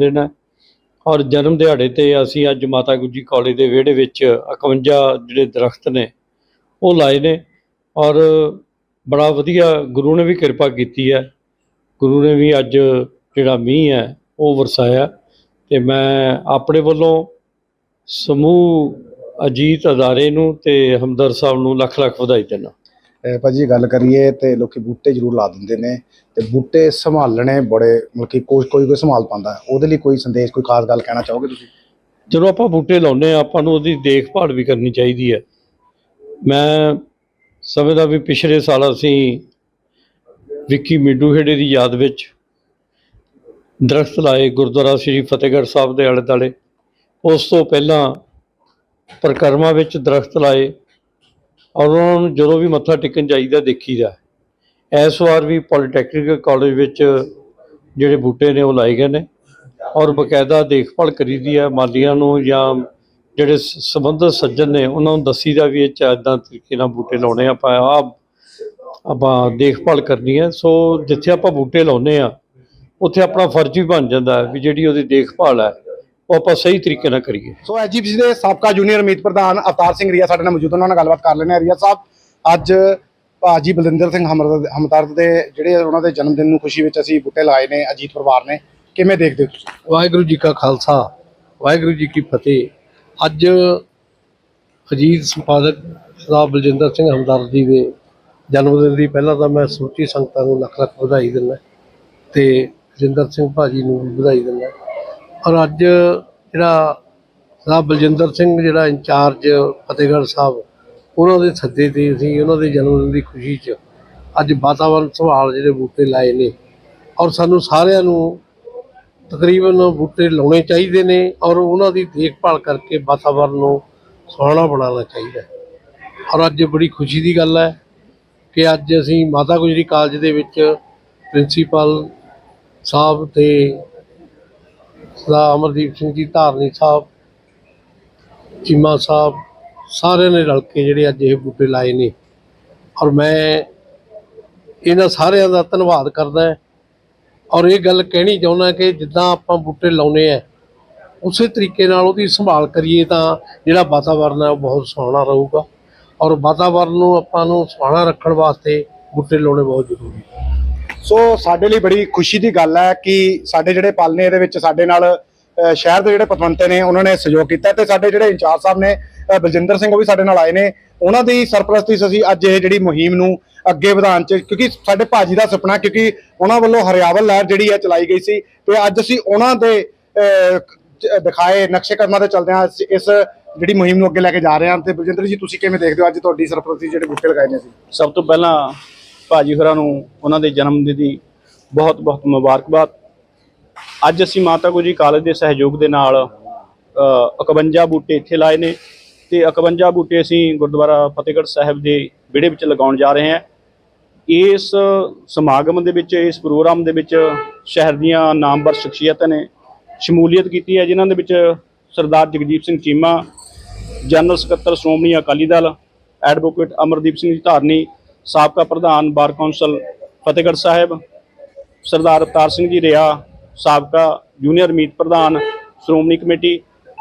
ਦਿਨ ਹੈ ਔਰ ਜਨਮ ਦਿਹਾੜੇ ਤੇ ਅਸੀਂ ਅੱਜ ਮਾਤਾ ਗੁਜਰੀ ਕਾਲਜ ਦੇ ਵਿਹੜੇ ਵਿੱਚ 51 ਜਿਹੜੇ ਦਰਖਤ ਨੇ, ਉਹ ਲਾਏ ਨੇ। ਔਰ ਬੜਾ ਵਧੀਆ ਗੁਰੂ ਨੇ ਵੀ ਕਿਰਪਾ ਕੀਤੀ ਹੈ। ਗੁਰੂ ਨੇ ਵੀ ਅੱਜ ਜਿਹੜਾ ਮੀਂਹ ਹੈ, ਉਹ ਵਰਸਾਇਆ। ਤੇ ਮੈਂ ਆਪਣੇ ਵੱਲੋਂ ਸਮੂਹ ਅਜੀਤ ਅਦਾਰੇ ਨੂੰ ਤੇ ਹਮਦਰ ਸਾਹਿਬ ਨੂੰ ਲੱਖ ਲੱਖ ਵਧਾਈ ਦਿੰਦਾ। ਭਾਜੀ ਗੱਲ ਕਰੀਏ ਤੇ ਲੋਕੀ ਬੂਟੇ ਜ਼ਰੂਰ ਲਾ ਦਿੰਦੇ ਨੇ ਤੇ ਬੂਟੇ ਸੰਭਾਲਣੇ ਬੜੇ ਮਤਲਬ ਕਿ ਕੋਈ ਕੋਈ ਕੋਈ ਸੰਭਾਲ ਪਾਉਂਦਾ। ਉਹਦੇ ਲਈ ਕੋਈ ਸੰਦੇਸ਼, ਕੋਈ ਖਾਸ ਗੱਲ ਕਹਿਣਾ ਚਾਹੋਗੇ ਤੁਸੀਂ? ਜਦੋਂ ਆਪਾਂ ਬੂਟੇ ਲਾਉਂਦੇ ਆ ਆਪਾਂ ਨੂੰ ਉਹਦੀ ਦੇਖਭਾਲ ਵੀ ਕਰਨੀ ਚਾਹੀਦੀ ਹੈ। ਮੈਂ ਸਮਝਦਾ ਵੀ ਪਿਛਲੇ ਸਾਲ ਅਸੀਂ ਵਿੱਕੀ ਮਿੱਡੂ ਖੇੜੇ ਦੀ ਯਾਦ ਵਿੱਚ ਦਰਖਤ ਲਾਏ ਗੁਰਦੁਆਰਾ ਸ੍ਰੀ ਫਤਿਹਗੜ੍ਹ ਸਾਹਿਬ ਦੇ ਆਲੇ ਦੁਆਲੇ ਉਸ ਤੋਂ ਪਹਿਲਾਂ ਪ੍ਰਕਰਮਾ ਵਿੱਚ ਦਰਖਤ ਲਾਏ। ਔਰ ਉਹਨਾਂ ਨੂੰ ਜਦੋਂ ਵੀ ਮੱਥਾ ਟੇਕਣ ਜਾਈਦਾ ਦੇਖੀਦਾ। ਇਸ ਵਾਰ ਵੀ ਪੋਲੀਟੈਕਨਿਕ ਕਾਲਜ ਵਿੱਚ ਜਿਹੜੇ ਬੂਟੇ ਨੇ ਉਹ ਲਾਏ ਗਏ ਨੇ ਔਰ ਬਕਾਇਦਾ ਦੇਖਭਾਲ ਕਰੀਦੀ ਹੈ। ਮਾਲੀਆਂ ਨੂੰ ਜਾਂ ਜਿਹੜੇ ਸ- ਸੰਬੰਧਿਤ ਸੱਜਣ ਨੇ ਉਹਨਾਂ ਨੂੰ ਦੱਸੀਦਾ ਵੀ ਇਹ ਚ ਤਰੀਕੇ ਨਾਲ ਬੂਟੇ ਲਾਉਣੇ ਆ, ਆਪਾਂ ਆ ਆਪਾਂ ਦੇਖਭਾਲ ਕਰਨੀ ਹੈ। ਸੋ ਜਿੱਥੇ ਆਪਾਂ ਬੂਟੇ ਲਾਉਨੇ ਆ ਉੱਥੇ ਆਪਣਾ ਫਰਜ਼ ਵੀ ਬਣ ਜਾਂਦਾ ਵੀ ਜਿਹੜੀ ਉਹਦੀ ਦੇਖਭਾਲ ਹੈ ਉਹ ਆਪਾਂ ਸਹੀ ਤਰੀਕੇ ਨਾਲ ਕਰੀਏ। ਸੋ ਐਜੀਪੀਸੀ ਦੇ ਸਾਬਕਾ ਜੂਨੀਅਰ ਮੀਤ ਪ੍ਰਧਾਨ ਅਵਤਾਰ ਸਿੰਘ ਰੀਆ ਸਾਡੇ ਨਾਲ ਮੌਜੂਦ ਉਹਨਾਂ ਨਾਲ ਗੱਲਬਾਤ ਕਰ ਲੈਣੇ ਆ ਰੀਆ ਸਾਹਿਬ ਅੱਜ ਭਾਜੀ ਬਲਵਿੰਦਰ ਸਿੰਘ ਹਮਦਰ- ਹਮਦਰਦ ਦੇ ਜਿਹੜੇ ਉਹਨਾਂ ਦੇ ਜਨਮ ਦਿਨ ਨੂੰ ਖੁਸ਼ੀ ਵਿੱਚ ਅਸੀਂ ਬੂਟੇ ਲਾਏ ਨੇ ਅਜੀਤ ਪਰਿਵਾਰ ਨੇ। ਕਿਵੇਂ ਦੇਖਦੇ ਹੋ ਤੁਸੀਂ? ਵਾਹਿਗੁਰੂ ਜੀ ਕਾ ਖਾਲਸਾ ਵਾਹਿਗੁਰੂ ਜੀ ਕੀ ਫਤਿਹ। ਅੱਜ ਅਜੀਤ ਸੰਪਾਦਕ ਸਰਦਾਰ ਬਲਜਿੰਦਰ ਸਿੰਘ ਹਮਦਰਦ ਜੀ ਦੇ ਜਨਮ ਦਿਨ ਦੀ ਪਹਿਲਾਂ ਤਾਂ ਮੈਂ ਸਮੁੱਚੀ ਸੰਗਤਾਂ ਨੂੰ ਲੱਖ ਲੱਖ ਵਧਾਈ ਦਿੰਦਾ ਤੇ ਬਲਜਿੰਦਰ ਸਿੰਘ ਭਾਜੀ ਨੂੰ ਵੀ ਵਧਾਈ ਦਿੰਦਾ। ਔਰ ਅੱਜ ਜਿਹੜਾ ਸਾਹਿਬ ਬਲਜਿੰਦਰ ਸਿੰਘ ਜਿਹੜਾ ਇੰਚਾਰਜ ਫਤਿਹਗੜ੍ਹ ਸਾਹਿਬ, ਉਹਨਾਂ ਦੇ ਸੱਦੇ ਤੇ ਅਸੀਂ ਉਹਨਾਂ ਦੇ ਜਨਮ ਦਿਨ ਦੀ ਖੁਸ਼ੀ 'ਚ ਅੱਜ ਵਾਤਾਵਰਣ ਸੰਭਾਲ ਜਿਹੜੇ ਬੂਟੇ ਲਾਏ ਨੇ ਔਰ ਸਾਨੂੰ ਸਾਰਿਆਂ ਨੂੰ ਤਕਰੀਬਨ ਬੂਟੇ ਲਾਉਣੇ ਚਾਹੀਦੇ ਨੇ ਔਰ ਉਹਨਾਂ ਦੀ ਦੇਖਭਾਲ ਕਰਕੇ ਵਾਤਾਵਰਨ ਨੂੰ ਸੁਹਾਣਾ ਬਣਾਉਣਾ ਚਾਹੀਦਾ ਔਰ ਅੱਜ ਬੜੀ ਖੁਸ਼ੀ ਦੀ ਗੱਲ ਹੈ ਕਿ ਅੱਜ ਅਸੀਂ ਮਾਤਾ ਗੁਜਰੀ ਕਾਲਜ ਦੇ ਵਿੱਚ ਪ੍ਰਿੰਸੀਪਲ ਸਾਹਿਬ ਤੇ ਸਰਦਾਰ ਅਮਰਦੀਪ ਸਿੰਘ ਜੀ, ਧਾਰਨੀ ਸਾਹਿਬ, ਚੀਮਾ ਸਾਹਿਬ, ਸਾਰਿਆਂ ਨੇ ਰਲ ਕੇ ਜਿਹੜੇ ਅੱਜ ਇਹ ਬੂਟੇ ਲਾਏ ਨੇ। ਔਰ ਮੈਂ ਇਹਨਾਂ ਸਾਰਿਆਂ ਦਾ ਧੰਨਵਾਦ ਕਰਦਾ ਔਰ ਇਹ ਗੱਲ ਕਹਿਣੀ ਚਾਹੁੰਦਾ ਕਿ ਜਿੱਦਾਂ ਆਪਾਂ ਬੂਟੇ ਲਾਉਨੇ ਆ, ਉਸੇ ਤਰੀਕੇ ਨਾਲ ਉਹਦੀ ਸੰਭਾਲ ਕਰੀਏ ਤਾਂ ਜਿਹੜਾ ਵਾਤਾਵਰਨ ਹੈ ਉਹ ਬਹੁਤ ਸੋਹਣਾ ਰਹੂਗਾ। ਔਰ ਵਾਤਾਵਰਨ ਨੂੰ ਆਪਾਂ ਨੂੰ ਸੋਹਣਾ ਰੱਖਣ ਵਾਸਤੇ ਬੂਟੇ ਲਾਉਣੇ ਬਹੁਤ ਜ਼ਰੂਰੀ ਹੈ ਸੋ ਸਾਡੇ ਲਈ ਬੜੀ ਖੁਸ਼ੀ ਦੀ ਗੱਲ ਹੈ ਕਿ ਸਾਡੇ ਜਿਹੜੇ ਪਲ ਨੇ ਇਹਦੇ ਵਿੱਚ ਸਾਡੇ ਨਾਲ ਸ਼ਹਿਰ ਦੇ ਜਿਹੜੇ ਪਤਵੰਤੇ ਨੇ, ਉਹਨਾਂ ਨੇ ਸਹਿਯੋਗ ਕੀਤਾ ਤੇ ਸਾਡੇ ਜਿਹੜੇ ਇੰਚਾਰਜ ਸਾਹਿਬ ਨੇ ਬਲਜਿੰਦਰ ਸਿੰਘ ਉਹ ਵੀ ਸਾਡੇ ਨਾਲ ਆਏ ਨੇ। ਉਹਨਾਂ ਦੀ ਸਰਪ੍ਰਸਤੀ 'ਚ ਅਸੀਂ ਅੱਜ ਇਹ ਜਿਹੜੀ ਮੁਹਿੰਮ ਨੂੰ ਅੱਗੇ ਵਧਾਉਣ ਚ, ਕਿਉਂਕਿ ਸਾਡੇ ਭਾਜੀ ਦਾ ਸੁਪਨਾ, ਕਿਉਂਕਿ ਉਹਨਾਂ ਵੱਲੋਂ ਹਰਿਆਵਲ ਲਹਿਰ ਜਿਹੜੀ ਹੈ ਚਲਾਈ ਗਈ ਸੀ ਤੇ ਅੱਜ ਅਸੀਂ ਉਹਨਾਂ ਦੇ ਦਿਖਾਏ ਨਕਸ਼ੇ ਕਦਮਾਂ ਤੇ ਚੱਲਦੇ ਹਾਂ ਇਸ- ਜਿਹੜੀ ਮੁਹਿੰਮ ਨੂੰ ਅੱਗੇ ਲੈ ਕੇ ਜਾ ਰਹੇ ਹਾਂ। ਤੇ ਬਲਜਿੰਦਰ ਜੀ, ਤੁਸੀਂ ਕਿਵੇਂ ਦੇਖਦੇ ਹੋ ਅੱਜ ਤੁਹਾਡੀ ਸਰਪ੍ਰਸਤੀ ਜਿਹੜੇ ਬੂਟੇ ਲਗਾਏ ਨੇ ਅਸੀਂ? ਸਭ ਤੋਂ ਪਹਿਲਾਂ ਭਾਜੀ ਹੋਰਾਂ ਨੂੰ ਉਹਨਾਂ ਦੇ ਜਨਮ ਦਿਨ ਦੀ ਬਹੁਤ ਬਹੁਤ ਮੁਬਾਰਕਬਾਦ। ਅੱਜ ਅਸੀਂ ਮਾਤਾ ਗੁਜਰੀ ਕਾਲਜ ਦੇ ਸਹਿਯੋਗ ਦੇ ਨਾਲ ਅ, 51 ਬੂਟੇ ਇੱਥੇ ਲਾਏ ਨੇ ਤੇ 51 ਬੂਟੇ ਅਸੀਂ ਗੁਰਦੁਆਰਾ ਫਤਿਹਗੜ੍ਹ ਸਾਹਿਬ ਦੇ ਵਿਹੜੇ ਵਿੱਚ ਲਗਾਉਣ ਜਾ ਰਹੇ ਹਾਂ। ਇਸ ਸਮਾਗਮ ਦੇ ਵਿੱਚ ਇਸ ਪ੍ਰੋਗਰਾਮ ਦੇ ਵਿੱਚ ਸ਼ਹਿਰ ਦੀਆਂ ਨਾਮਵਰ ਸ਼ਖਸੀਅਤਾਂ ਨੇ ਸ਼ਮੂਲੀਅਤ ਕੀਤੀ ਹੈ ਜਿਨ੍ਹਾਂ ਦੇ ਵਿੱਚ ਸਰਦਾਰ ਜਗਜੀਤ ਸਿੰਘ ਚੀਮਾ ਜਨਰਲ ਸਕੱਤਰ ਸ਼੍ਰੋਮਣੀ ਅਕਾਲੀ ਦਲ ਐਡਵੋਕੇਟ ਅਮਰਦੀਪ ਸਿੰਘ ਜੀ ਧਾਰਨੀ ਸਾਬਕਾ ਪ੍ਰਧਾਨ ਬਾਰ ਕੌਂਸਲ ਫਤਿਹਗੜ੍ਹ ਸਾਹਿਬ, ਸਰਦਾਰ ਅਵਤਾਰ ਸਿੰਘ ਜੀ ਰਿਆ ਸਾਬਕਾ ਜੂਨੀਅਰ ਮੀਤ ਪ੍ਰਧਾਨ, Shiromani committee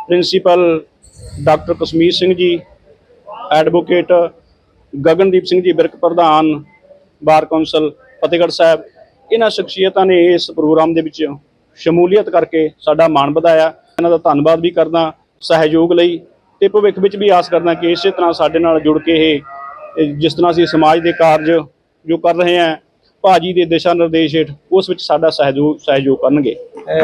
principal doctor Kashmir Singh ji, advocate Gagandeep Singh ji Birk ਪ੍ਰਧਾਨ, ਬਾਰ ਕੌਂਸਲ ਫਤਿਹਗੜ੍ਹ ਸਾਹਿਬ। ਇਹਨਾਂ ਸ਼ਖਸੀਅਤਾਂ ਨੇ ਇਸ ਪ੍ਰੋਗਰਾਮ ਦੇ ਵਿੱਚ ਸ਼ਮੂਲੀਅਤ ਕਰਕੇ ਸਾਡਾ ਮਾਣ ਵਧਾਇਆ। ਇਹਨਾਂ ਦਾ ਧੰਨਵਾਦ ਵੀ ਕਰਦਾ, ਸਹਿਯੋਗ ਲਈ ਤੇ ਭਵਿੱਖ ਵਿੱਚ ਵੀ ਆਸ ਕਰਦਾ ਕਿ ਇਸੇ ਤਰ੍ਹਾਂ ਸਾਡੇ ਨਾਲ ਜੁੜ ਕੇ ਇਹ ਇਹ ਜਿਸ ਤਰ੍ਹਾਂ ਅਸੀਂ ਸਮਾਜ ਦੇ ਕਾਰਜ ਜੋ ਕਰ ਰਹੇ ਹਾਂ ਭਾਜੀ ਦੇ ਦਿਸ਼ਾ ਨਿਰਦੇਸ਼ ਹੇਠ ਉਸ ਵਿੱਚ ਸਾਡਾ ਸਹਿਯੋਗ ਸਹਿਯੋਗ ਕਰਨਗੇ।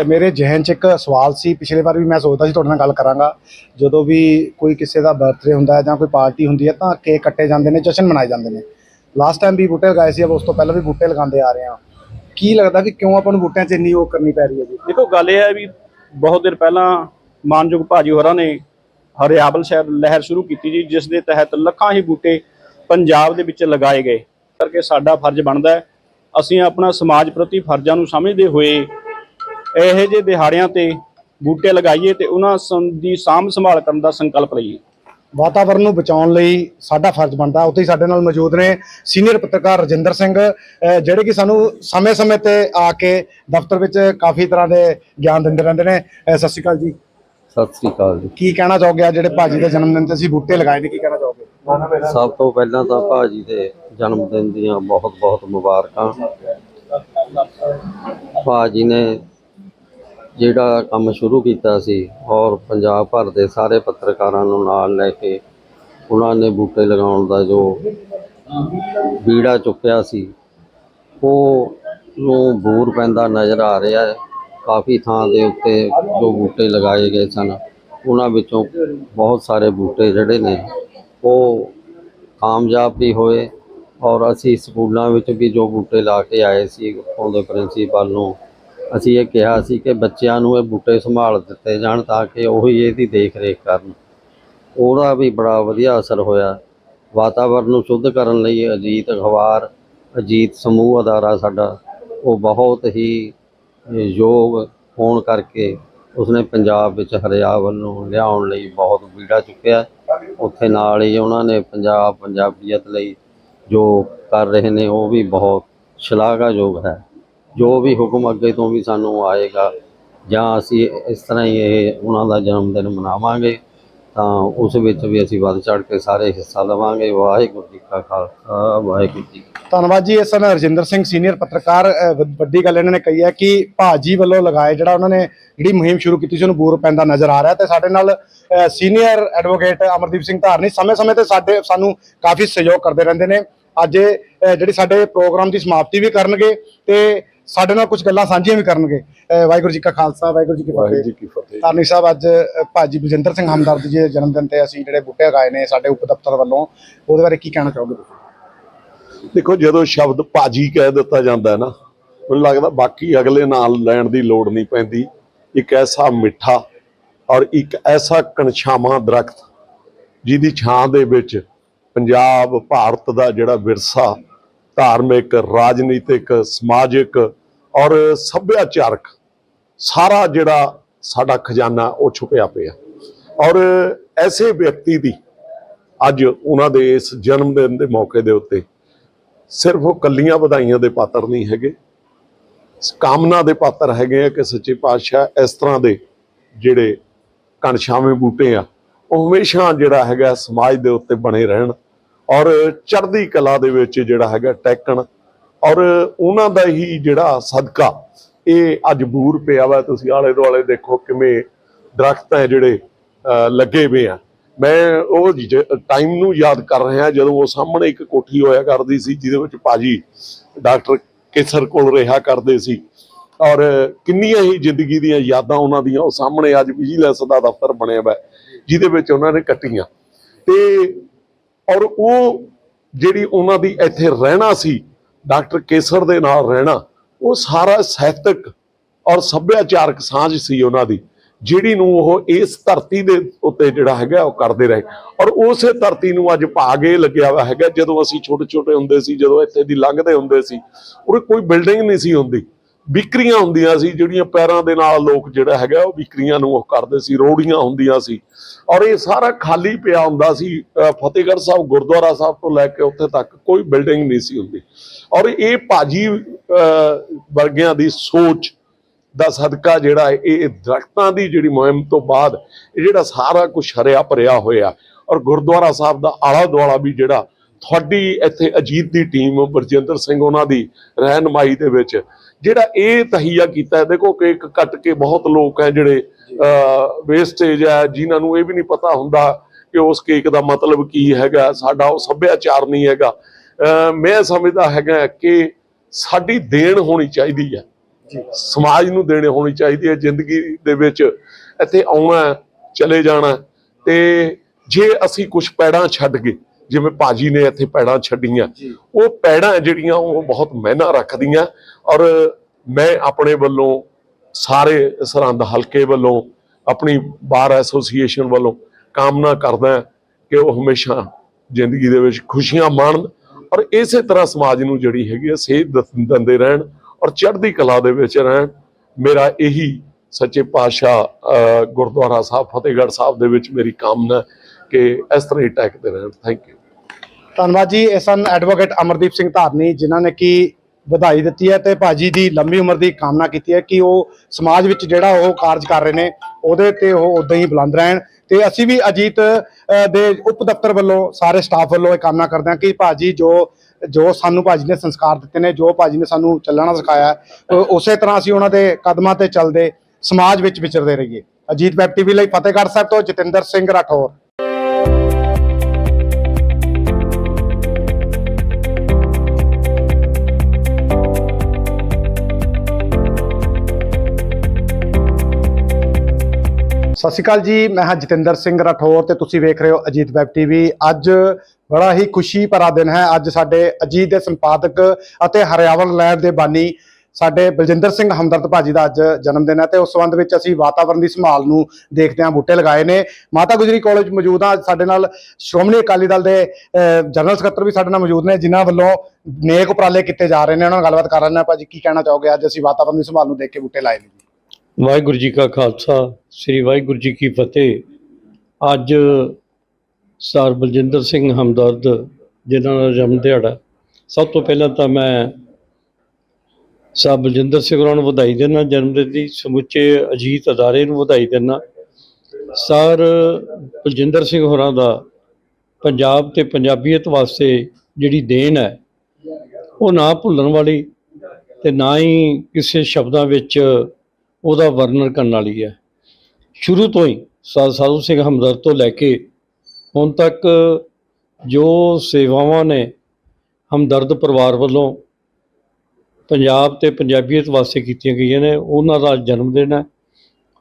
ਮੇਰੇ ਜ਼ਿਹਨ 'ਚ ਇੱਕ ਸਵਾਲ ਸੀ ਪਿਛਲੇ ਵਾਰ ਵੀ ਮੈਂ ਸੋਚਦਾ ਸੀ ਤੁਹਾਡੇ ਨਾਲ ਗੱਲ ਕਰਾਂਗਾ। ਜਦੋਂ ਵੀ ਕੋਈ ਕਿਸੇ ਦਾ ਬਰਥਡੇ ਹੁੰਦਾ ਹੈ ਜਾਂ ਕੋਈ ਪਾਰਟੀ ਹੁੰਦੀ ਹੈ ਤਾਂ ਕੇਕ ਕੱਟੇ ਜਾਂਦੇ ਨੇ ਜਸ਼ਨ ਮਨਾਏ ਜਾਂਦੇ ਨੇ। ਲਾਸਟ ਟਾਈਮ ਵੀ ਬੂਟੇ ਲਗਾਏ ਸੀ ਉਸ ਤੋਂ ਪਹਿਲਾਂ ਵੀ ਬੂਟੇ ਲਗਾਉਂਦੇ ਆ ਰਹੇ ਹਾਂ। ਕੀ ਲੱਗਦਾ ਵੀ ਕਿਉਂ ਆਪਾਂ ਨੂੰ ਬੂਟਿਆਂ 'ਚ ਇੰਨੀ ਉਹ ਕਰਨੀ ਪੈ ਰਹੀ ਹੈ ਜੀ? ਦੇਖੋ ਗੱਲ ਇਹ ਹੈ ਵੀ ਬਹੁਤ ਦਿਨ ਪਹਿਲਾਂ ਮਾਨਯੋਗ ਭਾਜੀ ਹੋਰਾਂ ਨੇ ਹਰਿਆਵਲ ਸ਼ਹਿਰ ਲਹਿਰ ਸ਼ੁਰੂ ਕੀਤੀ ਜੀ ਜਿਸ ਦੇ ਤਹਿਤ ਲੱਖਾਂ ਹੀ ਬੂਟੇ ਪੰਜਾਬ ਦੇ ਵਿੱਚ ਲਗਾਏ ਗਏ। ਕਰਕੇ ਸਾਡਾ ਫਰਜ਼ ਬਣਦਾ ਹੈ। ਅਸੀਂ ਆਪਣਾ ਸਮਾਜ ਪ੍ਰਤੀ ਫਰਜ਼ਾਂ ਨੂੰ ਸਮਝਦੇ ਹੋਏ ਇਹੋ ਜਿਹੇ ਦਿਹਾੜਿਆਂ ਤੇ ਬੂਟੇ ਲਗਾਈਏ ਤੇ ਉਹਨਾਂ ਸੰ- ਦੀ ਸਾਂਭ ਸੰਭਾਲ ਕਰਨ ਦਾ ਸੰਕਲਪ ਲਈਏ। ਵਾਤਾਵਰਣ ਨੂੰ ਬਚਾਉਣ ਲਈ ਸਾਡਾ ਫਰਜ਼ ਬਣਦਾ ਉੱਥੇ ਹੀ ਸਾਡੇ ਨਾਲ ਮੌਜੂਦ ਨੇ ਸੀਨੀਅਰ ਪੱਤਰਕਾਰ ਰਜਿੰਦਰ ਸਿੰਘ ਜਿਹੜੇ ਕਿ ਸਾਨੂੰ ਸਮੇਂ-ਸਮੇਂ ਤੇ ਆ ਕੇ ਦਫ਼ਤਰ ਵਿੱਚ ਕਾਫੀ ਤਰ੍ਹਾਂ ਦੇ ਗਿਆਨ ਦਿੰਦੇ ਰਹਿੰਦੇ ਨੇ। ਸਤਿ ਸ਼੍ਰੀ ਅਕਾਲ ਜੀ। ਸਤਿ ਸ੍ਰੀ ਅਕਾਲ ਜੀ। ਕੀ ਕਹਿਣਾ ਚਾਹੋਗੇ ਆ ਜਿਹੜੇ ਭਾਜੀ ਦੇ ਜਨਮ ਦਿਨ ਤੇ ਅਸੀਂ ਬੂਟੇ ਲਗਾਏ ਨੇ ਕੀ ਕਹਿਣਾ ਚਾਹੋਗੇ? ਸਭ ਤੋਂ ਪਹਿਲਾਂ ਤਾਂ ਭਾਜੀ ਦੇ ਜਨਮ ਦਿਨ ਦੀਆਂ ਬਹੁਤ ਬਹੁਤ ਮੁਬਾਰਕਾਂ। ਭਾਜੀ ਨੇ ਜਿਹੜਾ ਕੰਮ ਸ਼ੁਰੂ ਕੀਤਾ ਸੀ ਔਰ ਪੰਜਾਬ ਭਰ ਦੇ ਸਾਰੇ ਪੱਤਰਕਾਰਾਂ ਨੂੰ ਨਾਲ ਲੈ ਕੇ ਉਹਨਾਂ ਨੇ ਬੂਟੇ ਲਗਾਉਣ ਦਾ ਜੋ ਬੀੜਾ ਚੁੱਕਿਆ ਸੀ, ਉਹ ਨੂੰ ਬੂਰ ਪੈਂਦਾ ਨਜ਼ਰ ਆ ਰਿਹਾ ਹੈ। ਕਾਫੀ ਥਾਂ ਦੇ ਉੱਤੇ ਜੋ ਬੂਟੇ ਲਗਾਏ ਗਏ ਸਨ, ਉਹਨਾਂ ਵਿੱਚੋਂ ਬਹੁਤ ਸਾਰੇ ਬੂਟੇ ਜਿਹੜੇ ਨੇ ਉਹ ਕਾਮਯਾਬ ਵੀ ਹੋਏ ਔਰ ਅਸੀਂ ਸਕੂਲਾਂ ਵਿੱਚ ਵੀ ਜੋ ਬੂਟੇ ਲਾ ਕੇ ਆਏ ਸੀ ਉੱਥੋਂ ਦੇ ਪ੍ਰਿੰਸੀਪਲ ਨੂੰ, ਅਸੀਂ ਇਹ ਕਿਹਾ ਸੀ ਕਿ ਬੱਚਿਆਂ ਨੂੰ ਇਹ ਬੂਟੇ ਸੰਭਾਲ ਦਿੱਤੇ ਜਾਣ ਤਾਂ ਕਿ ਉਹ ਹੀ ਇਹਦੀ ਦੇਖ ਰੇਖ ਕਰਨ। ਉਹਦਾ ਵੀ ਬੜਾ ਵਧੀਆ ਅਸਰ ਹੋਇਆ। ਵਾਤਾਵਰਨ ਨੂੰ ਸ਼ੁੱਧ ਕਰਨ ਲਈ ਅਜੀਤ ਅਖਬਾਰ, ਅਜੀਤ ਸਮੂਹ ਅਦਾਰਾ ਸਾਡਾ, ਉਹ ਬਹੁਤ ਹੀ ਯੋਗ ਹੋਣ ਕਰਕੇ ਉਸਨੇ ਪੰਜਾਬ ਵਿੱਚ ਹਰਿਆਵਲ ਨੂੰ ਲਿਆਉਣ ਲਈ ਬਹੁਤ ਬੀੜਾ ਚੁੱਕਿਆ। ਉੱਥੇ ਨਾਲ ਹੀ ਉਹਨਾਂ ਨੇ ਪੰਜਾਬ ਪੰਜਾਬੀਅਤ ਲਈ ਜੋ ਕਰ ਰਹੇ ਨੇ, ਉਹ ਵੀ ਬਹੁਤ ਸ਼ਲਾਘਾਯੋਗ ਹੈ। ਜੋ ਵੀ ਹੁਕਮ ਅੱਗੇ ਤੋਂ ਵੀ ਸਾਨੂੰ ਆਏਗਾ, ਜਾਂ ਅਸੀਂ ਇਸ ਤਰ੍ਹਾਂ ਹੀ ਇਹ ਉਹਨਾਂ ਦਾ ਜਨਮ ਦਿਨ ਮਨਾਵਾਂਗੇ। ਤਾਂ ਉਸ ਵਿੱਚ ਵੀ ਅਸੀਂ ਵੱਧ ਚੜ ਕੇ ਸਾਰੇ ਹਿੱਸਾ ਲਵਾਂਗੇ। ਵਾਹਿਗੁਰੂ ਜੀ ਕਾ ਖਾਲਸਾ, ਵਾਹਿਗੁਰੂ ਜੀ ਧੰਨਵਾਦ ਜੀ। ਇਸ ਸਨ ਰਜਿੰਦਰ ਸਿੰਘ ਸੀਨੀਅਰ ਪੱਤਰਕਾਰ ਵੱਡੀ ਗੱਲ ਇਹਨਾਂ ਨੇ ਕਹੀ ਹੈ ਕਿ ਭਾਜੀ ਵੱਲੋਂ ਲਗਾਏ ਜਿਹੜਾ ਉਹਨਾਂ ਨੇ ਜਿਹੜੀ ਮੁਹਿੰਮ ਸ਼ੁਰੂ ਕੀਤੀ ਸੀ, ਉਹਨੂੰ ਬੂਰ ਪੈਂਦਾ ਨਜ਼ਰ ਆ ਰਿਹਾ ਤੇ ਸਾਡੇ ਨਾਲ ਸੀਨੀਅਰ ਐਡਵੋਕੇਟ ਅਮਰਦੀਪ ਸਿੰਘ ਧਾਰਨੀ ਸਮੇਂ-ਸਮੇਂ ਤੇ ਸਾਡੇ, ਸਾਨੂੰ ਕਾਫੀ ਸਹਿਯੋਗ ਕਰਦੇ ਰਹਿੰਦੇ ਨੇ। ਅੱਜ ਜਿਹੜੀ ਸਾਡੇ ਪ੍ਰੋਗਰਾਮ ਦੀ ਸਮਾਪਤੀ ਵੀ ਕਰਨਗੇ ਤੇ ਸਾਡੇ ਨਾਲ ਕੁਝ ਗੱਲਾਂ ਸਾਂਝੀਆਂ ਵੀ ਕਰਨਗੇ। ਵਾਹਿਗੁਰੂ ਜੀ ਕਾ ਖਾਲਸਾ ਵਾਹਿਗੁਰੂ ਜੀ ਕੀ ਫਤਿਹ। ਧਾਰਨੀ ਸਾਹਿਬ ਅੱਜ ਭਾਜੀ ਬਲਜਿੰਦਰ ਸਿੰਘ ਹਮਦਰਦ ਜੀ ਦੇ ਜਨਮ ਦਿਨ ਤੇ ਅਸੀਂ ਜਿਹੜੇ ਬੂਟੇ ਲਗਾਏ ਨੇ ਸਾਡੇ ਉਪ ਦਫ਼ਤਰ ਵੱਲੋਂ ਉਹਦੇ ਬਾਰੇ ਕੀ ਕਹਿਣਾ ਚਾਹੋਗੇ ਤੁਸੀਂ? ਦੇਖੋ ਜਦੋਂ ਸ਼ਬਦ ਭਾਜੀ ਕਹਿ ਦਿੱਤਾ ਜਾਂਦਾ ਹੈ ਨਾ ਮੈਨੂੰ ਲੱਗਦਾ ਬਾਕੀ ਅਗਲੇ ਨਾਲ ਲੈਣ ਦੀ ਲੋੜ ਨਹੀਂ ਪੈਂਦੀ। ਇੱਕ ਐਸਾ ਮਿੱਠਾ ਔਰ ਇੱਕ ਐਸਾ ਕਣਛਾਵਾਂ ਦਰਖਤ ਜਿਹਦੀ ਛਾਂ ਦੇ ਵਿੱਚ ਪੰਜਾਬ ਭਾਰਤ ਦਾ ਜਿਹੜਾ ਵਿਰਸਾ ਧਾਰਮਿਕ, ਰਾਜਨੀਤਿਕ, ਸਮਾਜਿਕ ਔਰ ਸੱਭਿਆਚਾਰਕ ਸਾਰਾ ਜਿਹੜਾ ਸਾਡਾ ਖਜ਼ਾਨਾ ਉਹ ਛੁਪਿਆ ਪਿਆ। ਔਰ ਐਸੇ ਵਿਅਕਤੀ ਦੀ ਅੱਜ ਉਹਨਾਂ ਦੇ ਇਸ ਜਨਮ ਦਿਨ ਦੇ ਮੌਕੇ ਦੇ ਉੱਤੇ ਸਿਰਫ ਉਹ ਕੱਲੀਆਂ ਵਧਾਈਆਂ ਦੇ ਪਾਤਰ ਨਹੀਂ ਹੈਗੇ, ਕਾਮਨਾ ਦੇ ਪਾਤਰ ਹੈਗੇ ਆ ਕਿ ਸੱਚੇ ਪਾਤਸ਼ਾਹ ਇਸ ਤਰ੍ਹਾਂ ਦੇ ਜਿਹੜੇ ਕਣਛਾਵੇਂ ਬੂਟੇ ਆ, ਉਹ ਹਮੇਸ਼ਾ ਜਿਹੜਾ ਹੈਗਾ ਸਮਾਜ ਦੇ ਉੱਤੇ ਬਣੇ ਰਹਿਣ। ਔਰ ਚੜ੍ਹਦੀ ਕਲਾ ਦੇ ਵਿੱਚ ਜਿਹੜਾ ਹੈਗਾ ਟੈਕਣ, ਔਰ ਉਹਨਾਂ ਦਾ ਹੀ ਜਿਹੜਾ ਸਦਕਾ, ਇਹ ਅੱਜ ਬੂਰ ਪਿਆ ਵਾ। ਤੁਸੀਂ ਆਲੇ ਦੁਆਲੇ ਦੇਖੋ ਕਿਵੇਂ ਦਰਖਤ ਹੈ ਜਿਹੜੇ ਲੱਗੇ ਹੋਏ ਆ। ਮੈਂ ਉਹ ਟਾਈਮ ਨੂੰ ਯਾਦ ਕਰ ਰਿਹਾ ਜਦੋਂ ਉਹ ਸਾਹਮਣੇ ਇੱਕ ਕੋਠੀ ਹੋਇਆ ਕਰਦੀ ਸੀ, ਜਿਹਦੇ ਵਿੱਚ ਭਾਜੀ ਡਾਕਟਰ ਕੇਸਰ ਕੋਲ ਰਿਹਾ ਕਰਦੇ ਸੀ। ਔਰ ਕਿੰਨੀਆਂ ਹੀ ਜ਼ਿੰਦਗੀ ਦੀਆਂ ਯਾਦਾਂ ਉਹਨਾਂ ਦੀਆਂ, ਉਹ ਸਾਹਮਣੇ ਅੱਜ ਵਿਜੀਲੈਂਸ ਦਾ ਦਫ਼ਤਰ ਬਣਿਆ ਹੋਇਆ ਜਿਹਦੇ ਵਿੱਚ ਉਹਨਾਂ ਨੇ ਕੱਟੀਆਂ। ਤੇ ਔਰ ਉਹ ਜਿਹੜੀ ਉਹਨਾਂ ਦੀ ਇੱਥੇ ਰਹਿਣਾ ਸੀ, ਡਾਕਟਰ ਕੇਸਰ ਦੇ ਨਾਲ ਰਹਿਣਾ, ਉਹ ਸਾਰਾ ਸਾਹਿਤਕ ਔਰ ਸੱਭਿਆਚਾਰਕ ਸਾਂਝ ਸੀ ਉਹਨਾਂ ਦੀ, ਜਿਹੜੀ ਨੂੰ ਉਹ ਇਸ ਧਰਤੀ ਦੇ ਉੱਤੇ ਜਿਹੜਾ ਹੈਗਾ, ਉਹ ਕਰਦੇ ਰਹੇ। ਔਰ ਉਸੇ ਧਰਤੀ ਨੂੰ ਅੱਜ ਭਾਗੇ ਲੱਗਿਆ ਹੋਇਆ ਹੈਗਾ, ਜਦੋਂ ਅਸੀਂ ਛੋਟੇ ਛੋਟੇ ਹੁੰਦੇ ਸੀ, ਜਦੋਂ ਇੱਥੇ ਦੀ ਲੰਘਦੇ ਹੁੰਦੇ ਸੀ ਉਹ ਕੋਈ ਬਿਲਡਿੰਗ ਨਹੀਂ ਸੀ ਹੁੰਦੀ। ਵਿਕਰੀਆਂ ਹੁੰਦੀਆਂ ਸੀ, ਜਿਹੜੀਆਂ ਪੈਰਾਂ ਦੇ ਨਾਲ ਲੋਕ ਜਿਹੜਾ ਹੈਗਾ, ਉਹ ਵਿਕਰੀਆਂ ਨੂੰ ਉਹ ਕਰਦੇ ਸੀ, ਰੋੜੀਆਂ ਹੁੰਦੀਆਂ ਸੀ। ਔਰ ਇਹ ਸਾਰਾ ਖਾਲੀ ਪਿਆ ਹੁੰਦਾ ਸੀ ਫਤਿਹਗੜ੍ਹ ਸਾਹਿਬ, ਗੁਰਦੁਆਰਾ ਸਾਹਿਬ ਤੋਂ ਲੈ ਕੇ ਉੱਥੇ ਤੱਕ ਕੋਈ ਬਿਲਡਿੰਗ ਨਹੀਂ ਸੀ ਹੁੰਦੀ। ਔਰ ਇਹ ਭਾਜੀ ਵਰਗਿਆਂ ਦੀ ਸੋਚ ਦਾ ਸਦਕਾ ਜਿਹੜਾ ਇਹ ਦਰਖਤਾਂ ਦੀ ਜਿਹੜੀ ਮੁਹਿੰਮ ਤੋਂ ਬਾਅਦ ਇਹ ਜਿਹੜਾ ਸਾਰਾ ਕੁਝ ਹਰਿਆ ਭਰਿਆ ਹੋਇਆ, ਔਰ ਗੁਰਦੁਆਰਾ ਸਾਹਿਬ ਦਾ ਆਲਾ ਦੁਆਲਾ ਵੀ ਜਿਹੜਾ, ਤੁਹਾਡੀ ਇੱਥੇ ਅਜੀਤ ਦੀ ਟੀਮ ਬਰਜਿੰਦਰ ਸਿੰਘ ਉਹਨਾਂ ਦੀ ਰਹਿਨਮਾਈ ਦੇ ਵਿੱਚ ਜਿਹੜਾ ਇਹ ਤਹੀਆ ਕੀਤਾ ਹੈ ਦੇਖੋ ਕੇਕ ਕੱਟ ਕੇ ਬਹੁਤ ਲੋਕ ਹੈ ਜਿਹੜੇ ਵੇਸਟੇਜ ਹੈ ਜਿਨ੍ਹਾਂ ਨੂੰ ਇਹ ਵੀ ਨਹੀਂ ਪਤਾ ਹੁੰਦਾ ਕਿ ਉਸ ਕੇਕ ਦਾ ਮਤਲਬ ਕੀ ਹੈਗਾ ਸਾਡਾ ਉਹ ਸੱਭਿਆਚਾਰ ਨਹੀਂ ਹੈਗਾ। ਮੈਂ ਸਮਝਦਾ ਹੈਗਾ ਕਿ ਸਾਡੀ ਦੇਣ ਹੋਣੀ ਚਾਹੀਦੀ ਹੈ। ਸਮਾਜ ਨੂੰ ਦੇਣੇ ਹੋਣੀ ਚਾਹੀਦੀ ਹੈ ਜ਼ਿੰਦਗੀ ਦੇ ਵਿੱਚ ਇੱਥੇ ਆਉਣਾ ਚਲੇ ਜਾਣਾ ਤੇ ਜੇ ਅਸੀਂ ਕੁਝ ਪੈੜਾਂ ਛੱਡ ਗਏ ਜਿਵੇਂ ਭਾਜੀ ਨੇ ਇੱਥੇ ਪੈੜਾਂ ਛੱਡੀਆਂ। ਉਹ ਪੈੜਾਂ ਜਿਹੜੀਆਂ ਉਹ ਬਹੁਤ ਮਹਿਨਾ ਰੱਖਦੀਆਂ ਔਰ ਮੈਂ ਆਪਣੇ ਵੱਲੋਂ ਸਾਰੇ ਸਰਹੰਦ ਹਲਕੇ ਵੱਲੋਂ ਆਪਣੀ ਬਾਰ ਐਸੋਸੀਏਸ਼ਨ ਵੱਲੋਂ ਕਾਮਨਾ ਕਰਦਾ ਕਿ ਉਹ ਹਮੇਸ਼ਾ ਜ਼ਿੰਦਗੀ ਦੇ ਵਿੱਚ ਖੁਸ਼ੀਆਂ ਮਾਣਨ ਔਰ ਇਸੇ ਤਰ੍ਹਾਂ ਸਮਾਜ ਨੂੰ ਜਿਹੜੀ ਹੈਗੀ ਹੈ ਸੇਧ ਦਿੰਦੇ ਰਹਿਣ ਔਰ ਚੜ੍ਹਦੀ ਕਲਾ ਦੇ ਵਿੱਚ ਰਹਿਣ। ਮੇਰਾ ਇਹੀ ਸੱਚੇ ਪਾਤਸ਼ਾਹ ਗੁਰਦੁਆਰਾ ਸਾਹਿਬ ਫਤਿਹਗੜ੍ਹ ਸਾਹਿਬ ਦੇ ਵਿੱਚ ਮੇਰੀ ਕਾਮਨਾ ਹੈ ਕਿ ਇਸ ਤਰ੍ਹਾਂ ਹੀ ਟੈਕਦੇ ਰਹਿਣ। ਥੈਂਕ ਯੂ ਧੰਨਵਾਦ ਜੀ। ਇਹ ਸਨ ਐਡਵੋਕੇਟ ਅਮਰਦੀਪ ਸਿੰਘ ਧਾਰਨੀ, ਜਿਨ੍ਹਾਂ ਨੇ ਕਿ ਵਧਾਈ ਦਿੱਤੀ ਹੈ ਤੇ ਭਾਜੀ ਦੀ ਲੰਬੀ ਉਮਰ ਦੀ ਕਾਮਨਾ ਕੀਤੀ ਹੈ ਕਿ ਉਹ ਸਮਾਜ ਵਿੱਚ ਜਿਹੜਾ ਉਹ ਕਾਰਜ ਕਰ ਰਹੇ ਨੇ, ਉਹਦੇ ਤੇ ਉਹ ਉਦਾਂ ਹੀ ਬੁਲੰਦ ਰਹਿਣ। ਤੇ ਅਸੀਂ ਵੀ ਅਜੀਤ ਦੇ ਉਪ ਦਫ਼ਤਰ ਵੱਲੋਂ, ਸਾਰੇ ਸਟਾਫ ਵੱਲੋਂ ਇਹ ਕਾਮਨਾ ਕਰਦੇ ਹਾਂ ਕਿ ਭਾਜੀ ਜੋ ਜੋ ਸਾਨੂੰ ਭਾਜੀ ਨੇ ਸੰਸਕਾਰ ਦਿੱਤੇ ਨੇ, ਜੋ ਭਾਜੀ ਨੇ ਸਾਨੂੰ ਚੱਲਣਾ ਸਿਖਾਇਆ ਉਸੇ ਤਰ੍ਹਾਂ ਅਸੀਂ ਉਹਨਾਂ ਦੇ ਕਦਮਾਂ ਤੇ ਚੱਲਦੇ, ਸਮਾਜ ਵਿੱਚ ਵਿਚਰਦੇ ਰਹੀਏ। ਅਜੀਤ ਵੈਬ ਟੀਵੀ ਲਈ ਫਤਿਹਗੜ੍ਹ ਸਾਹਿਬ ਤੋਂ ਜਤਿੰਦਰ ਸਿੰਘ ਰਾਠੌਰ। ਸਤਿ ਸ਼੍ਰੀ ਅਕਾਲ ਜੀ, ਮੈਂ ਹਾਂ ਜਤਿੰਦਰ ਸਿੰਘ ਰਾਠੌਰ ਤੇ ਤੁਸੀਂ ਵੇਖ ਰਹੇ ਹੋ ਅਜੀਤ ਵੈਬ ਟੀਵੀ ਅੱਜ ਬੜਾ ਹੀ ਖੁਸ਼ੀ ਭਰਾ ਦਿਨ ਹੈ। ਅੱਜ ਸਾਡੇ ਅਜੀਤ ਦੇ ਸੰਪਾਦਕ ਅਤੇ ਹਰਿਆਵਲ ਲਹਿਰ ਦੇ ਬਾਨੀ ਸਾਡੇ ਬਲਜਿੰਦਰ ਸਿੰਘ ਹਮਦਰਦ ਭਾਜੀ ਦਾ ਅੱਜ ਜਨਮ ਦਿਨ ਹੈ ਤੇ ਉਸ ਸੰਬੰਧ ਵਿੱਚ ਅਸੀਂ ਵਾਤਾਵਰਣ ਦੀ ਸੰਭਾਲ ਨੂੰ ਦੇਖਦੇ ਹਾਂ। ਬੂਟੇ ਲਗਾਏ ਨੇ। ਮਾਤਾ ਗੁਜਰੀ ਕਾਲਜ ਮੌਜੂਦ ਆ। ਸਾਡੇ ਨਾਲ ਸ਼੍ਰੋਮਣੀ ਅਕਾਲੀ ਦਲ ਦੇ ਜਨਰਲ ਸਕੱਤਰ ਵੀ ਸਾਡੇ ਨਾਲ ਮੌਜੂਦ ਨੇ, ਜਿਨ੍ਹਾਂ ਵੱਲੋਂ ਨੇਕ ਉਪਰਾਲੇ ਕੀਤੇ ਜਾ ਰਹੇ ਨੇ। ਉਹਨਾਂ ਨਾਲ ਗੱਲਬਾਤ ਕਰ ਰਹੇ ਨੇ ਭਾਜੀ, ਕੀ ਕਹਿਣਾ ਚਾਹੋਗੇ? ਅੱਜ ਅਸੀਂ ਵਾਤਾਵਰਣ ਦੀ ਸੰਭਾਲ ਨੂੰ ਦੇਖ ਕੇ ਬੂਟੇ ਲਾਏ ਨੇ ਜੀ। ਵਾਹਿਗੁਰੂ ਜੀ ਕਾ ਖਾਲਸਾ, ਸ੍ਰੀ ਵਾਹਿਗੁਰੂ ਜੀ ਕੀ ਫਤਿਹ। ਅੱਜ ਸਰ ਬਲਜਿੰਦਰ ਸਿੰਘ ਹਮਦਰਦ ਜਿਨ੍ਹਾਂ ਦਾ ਜਨਮ ਦਿਹਾੜਾ, ਸਭ ਤੋਂ ਪਹਿਲਾਂ ਤਾਂ ਮੈਂ ਸਰ ਬਲਜਿੰਦਰ ਸਿੰਘ ਹੋਰਾਂ ਨੂੰ ਵਧਾਈ ਦਿੰਦਾ, ਜਨਮ ਦਿਨ ਦੀ ਸਮੁੱਚੇ ਅਜੀਤ ਅਦਾਰੇ ਨੂੰ ਵਧਾਈ ਦਿੰਦਾ। ਸਰ ਬਲਜਿੰਦਰ ਸਿੰਘ ਹੋਰਾਂ ਦਾ ਪੰਜਾਬ ਤੇ ਪੰਜਾਬੀਅਤ ਵਾਸਤੇ ਜਿਹੜੀ ਦੇਣ ਹੈ, ਉਹ ਨਾ ਭੁੱਲਣ ਵਾਲੀ ਤੇ ਨਾ ਹੀ ਕਿਸੇ ਸ਼ਬਦਾਂ ਵਿੱਚ ਉਹਦਾ ਵਰਣਨ ਕਰਨ ਵਾਲੀ ਹੈ। ਸ਼ੁਰੂ ਤੋਂ ਹੀ ਸਾਧੂ ਸਿੰਘ ਹਮਦਰਦ ਤੋਂ ਲੈ ਕੇ ਹੁਣ ਤੱਕ ਜੋ ਸੇਵਾਵਾਂ ਨੇ ਹਮਦਰਦ ਪਰਿਵਾਰ ਵੱਲੋਂ ਪੰਜਾਬ ਤੇ ਪੰਜਾਬੀਅਤ ਵਾਸਤੇ ਕੀਤੀਆਂ ਗਈਆਂ ਨੇ, ਉਹਨਾਂ ਦਾ ਜਨਮ ਦਿਨ ਹੈ।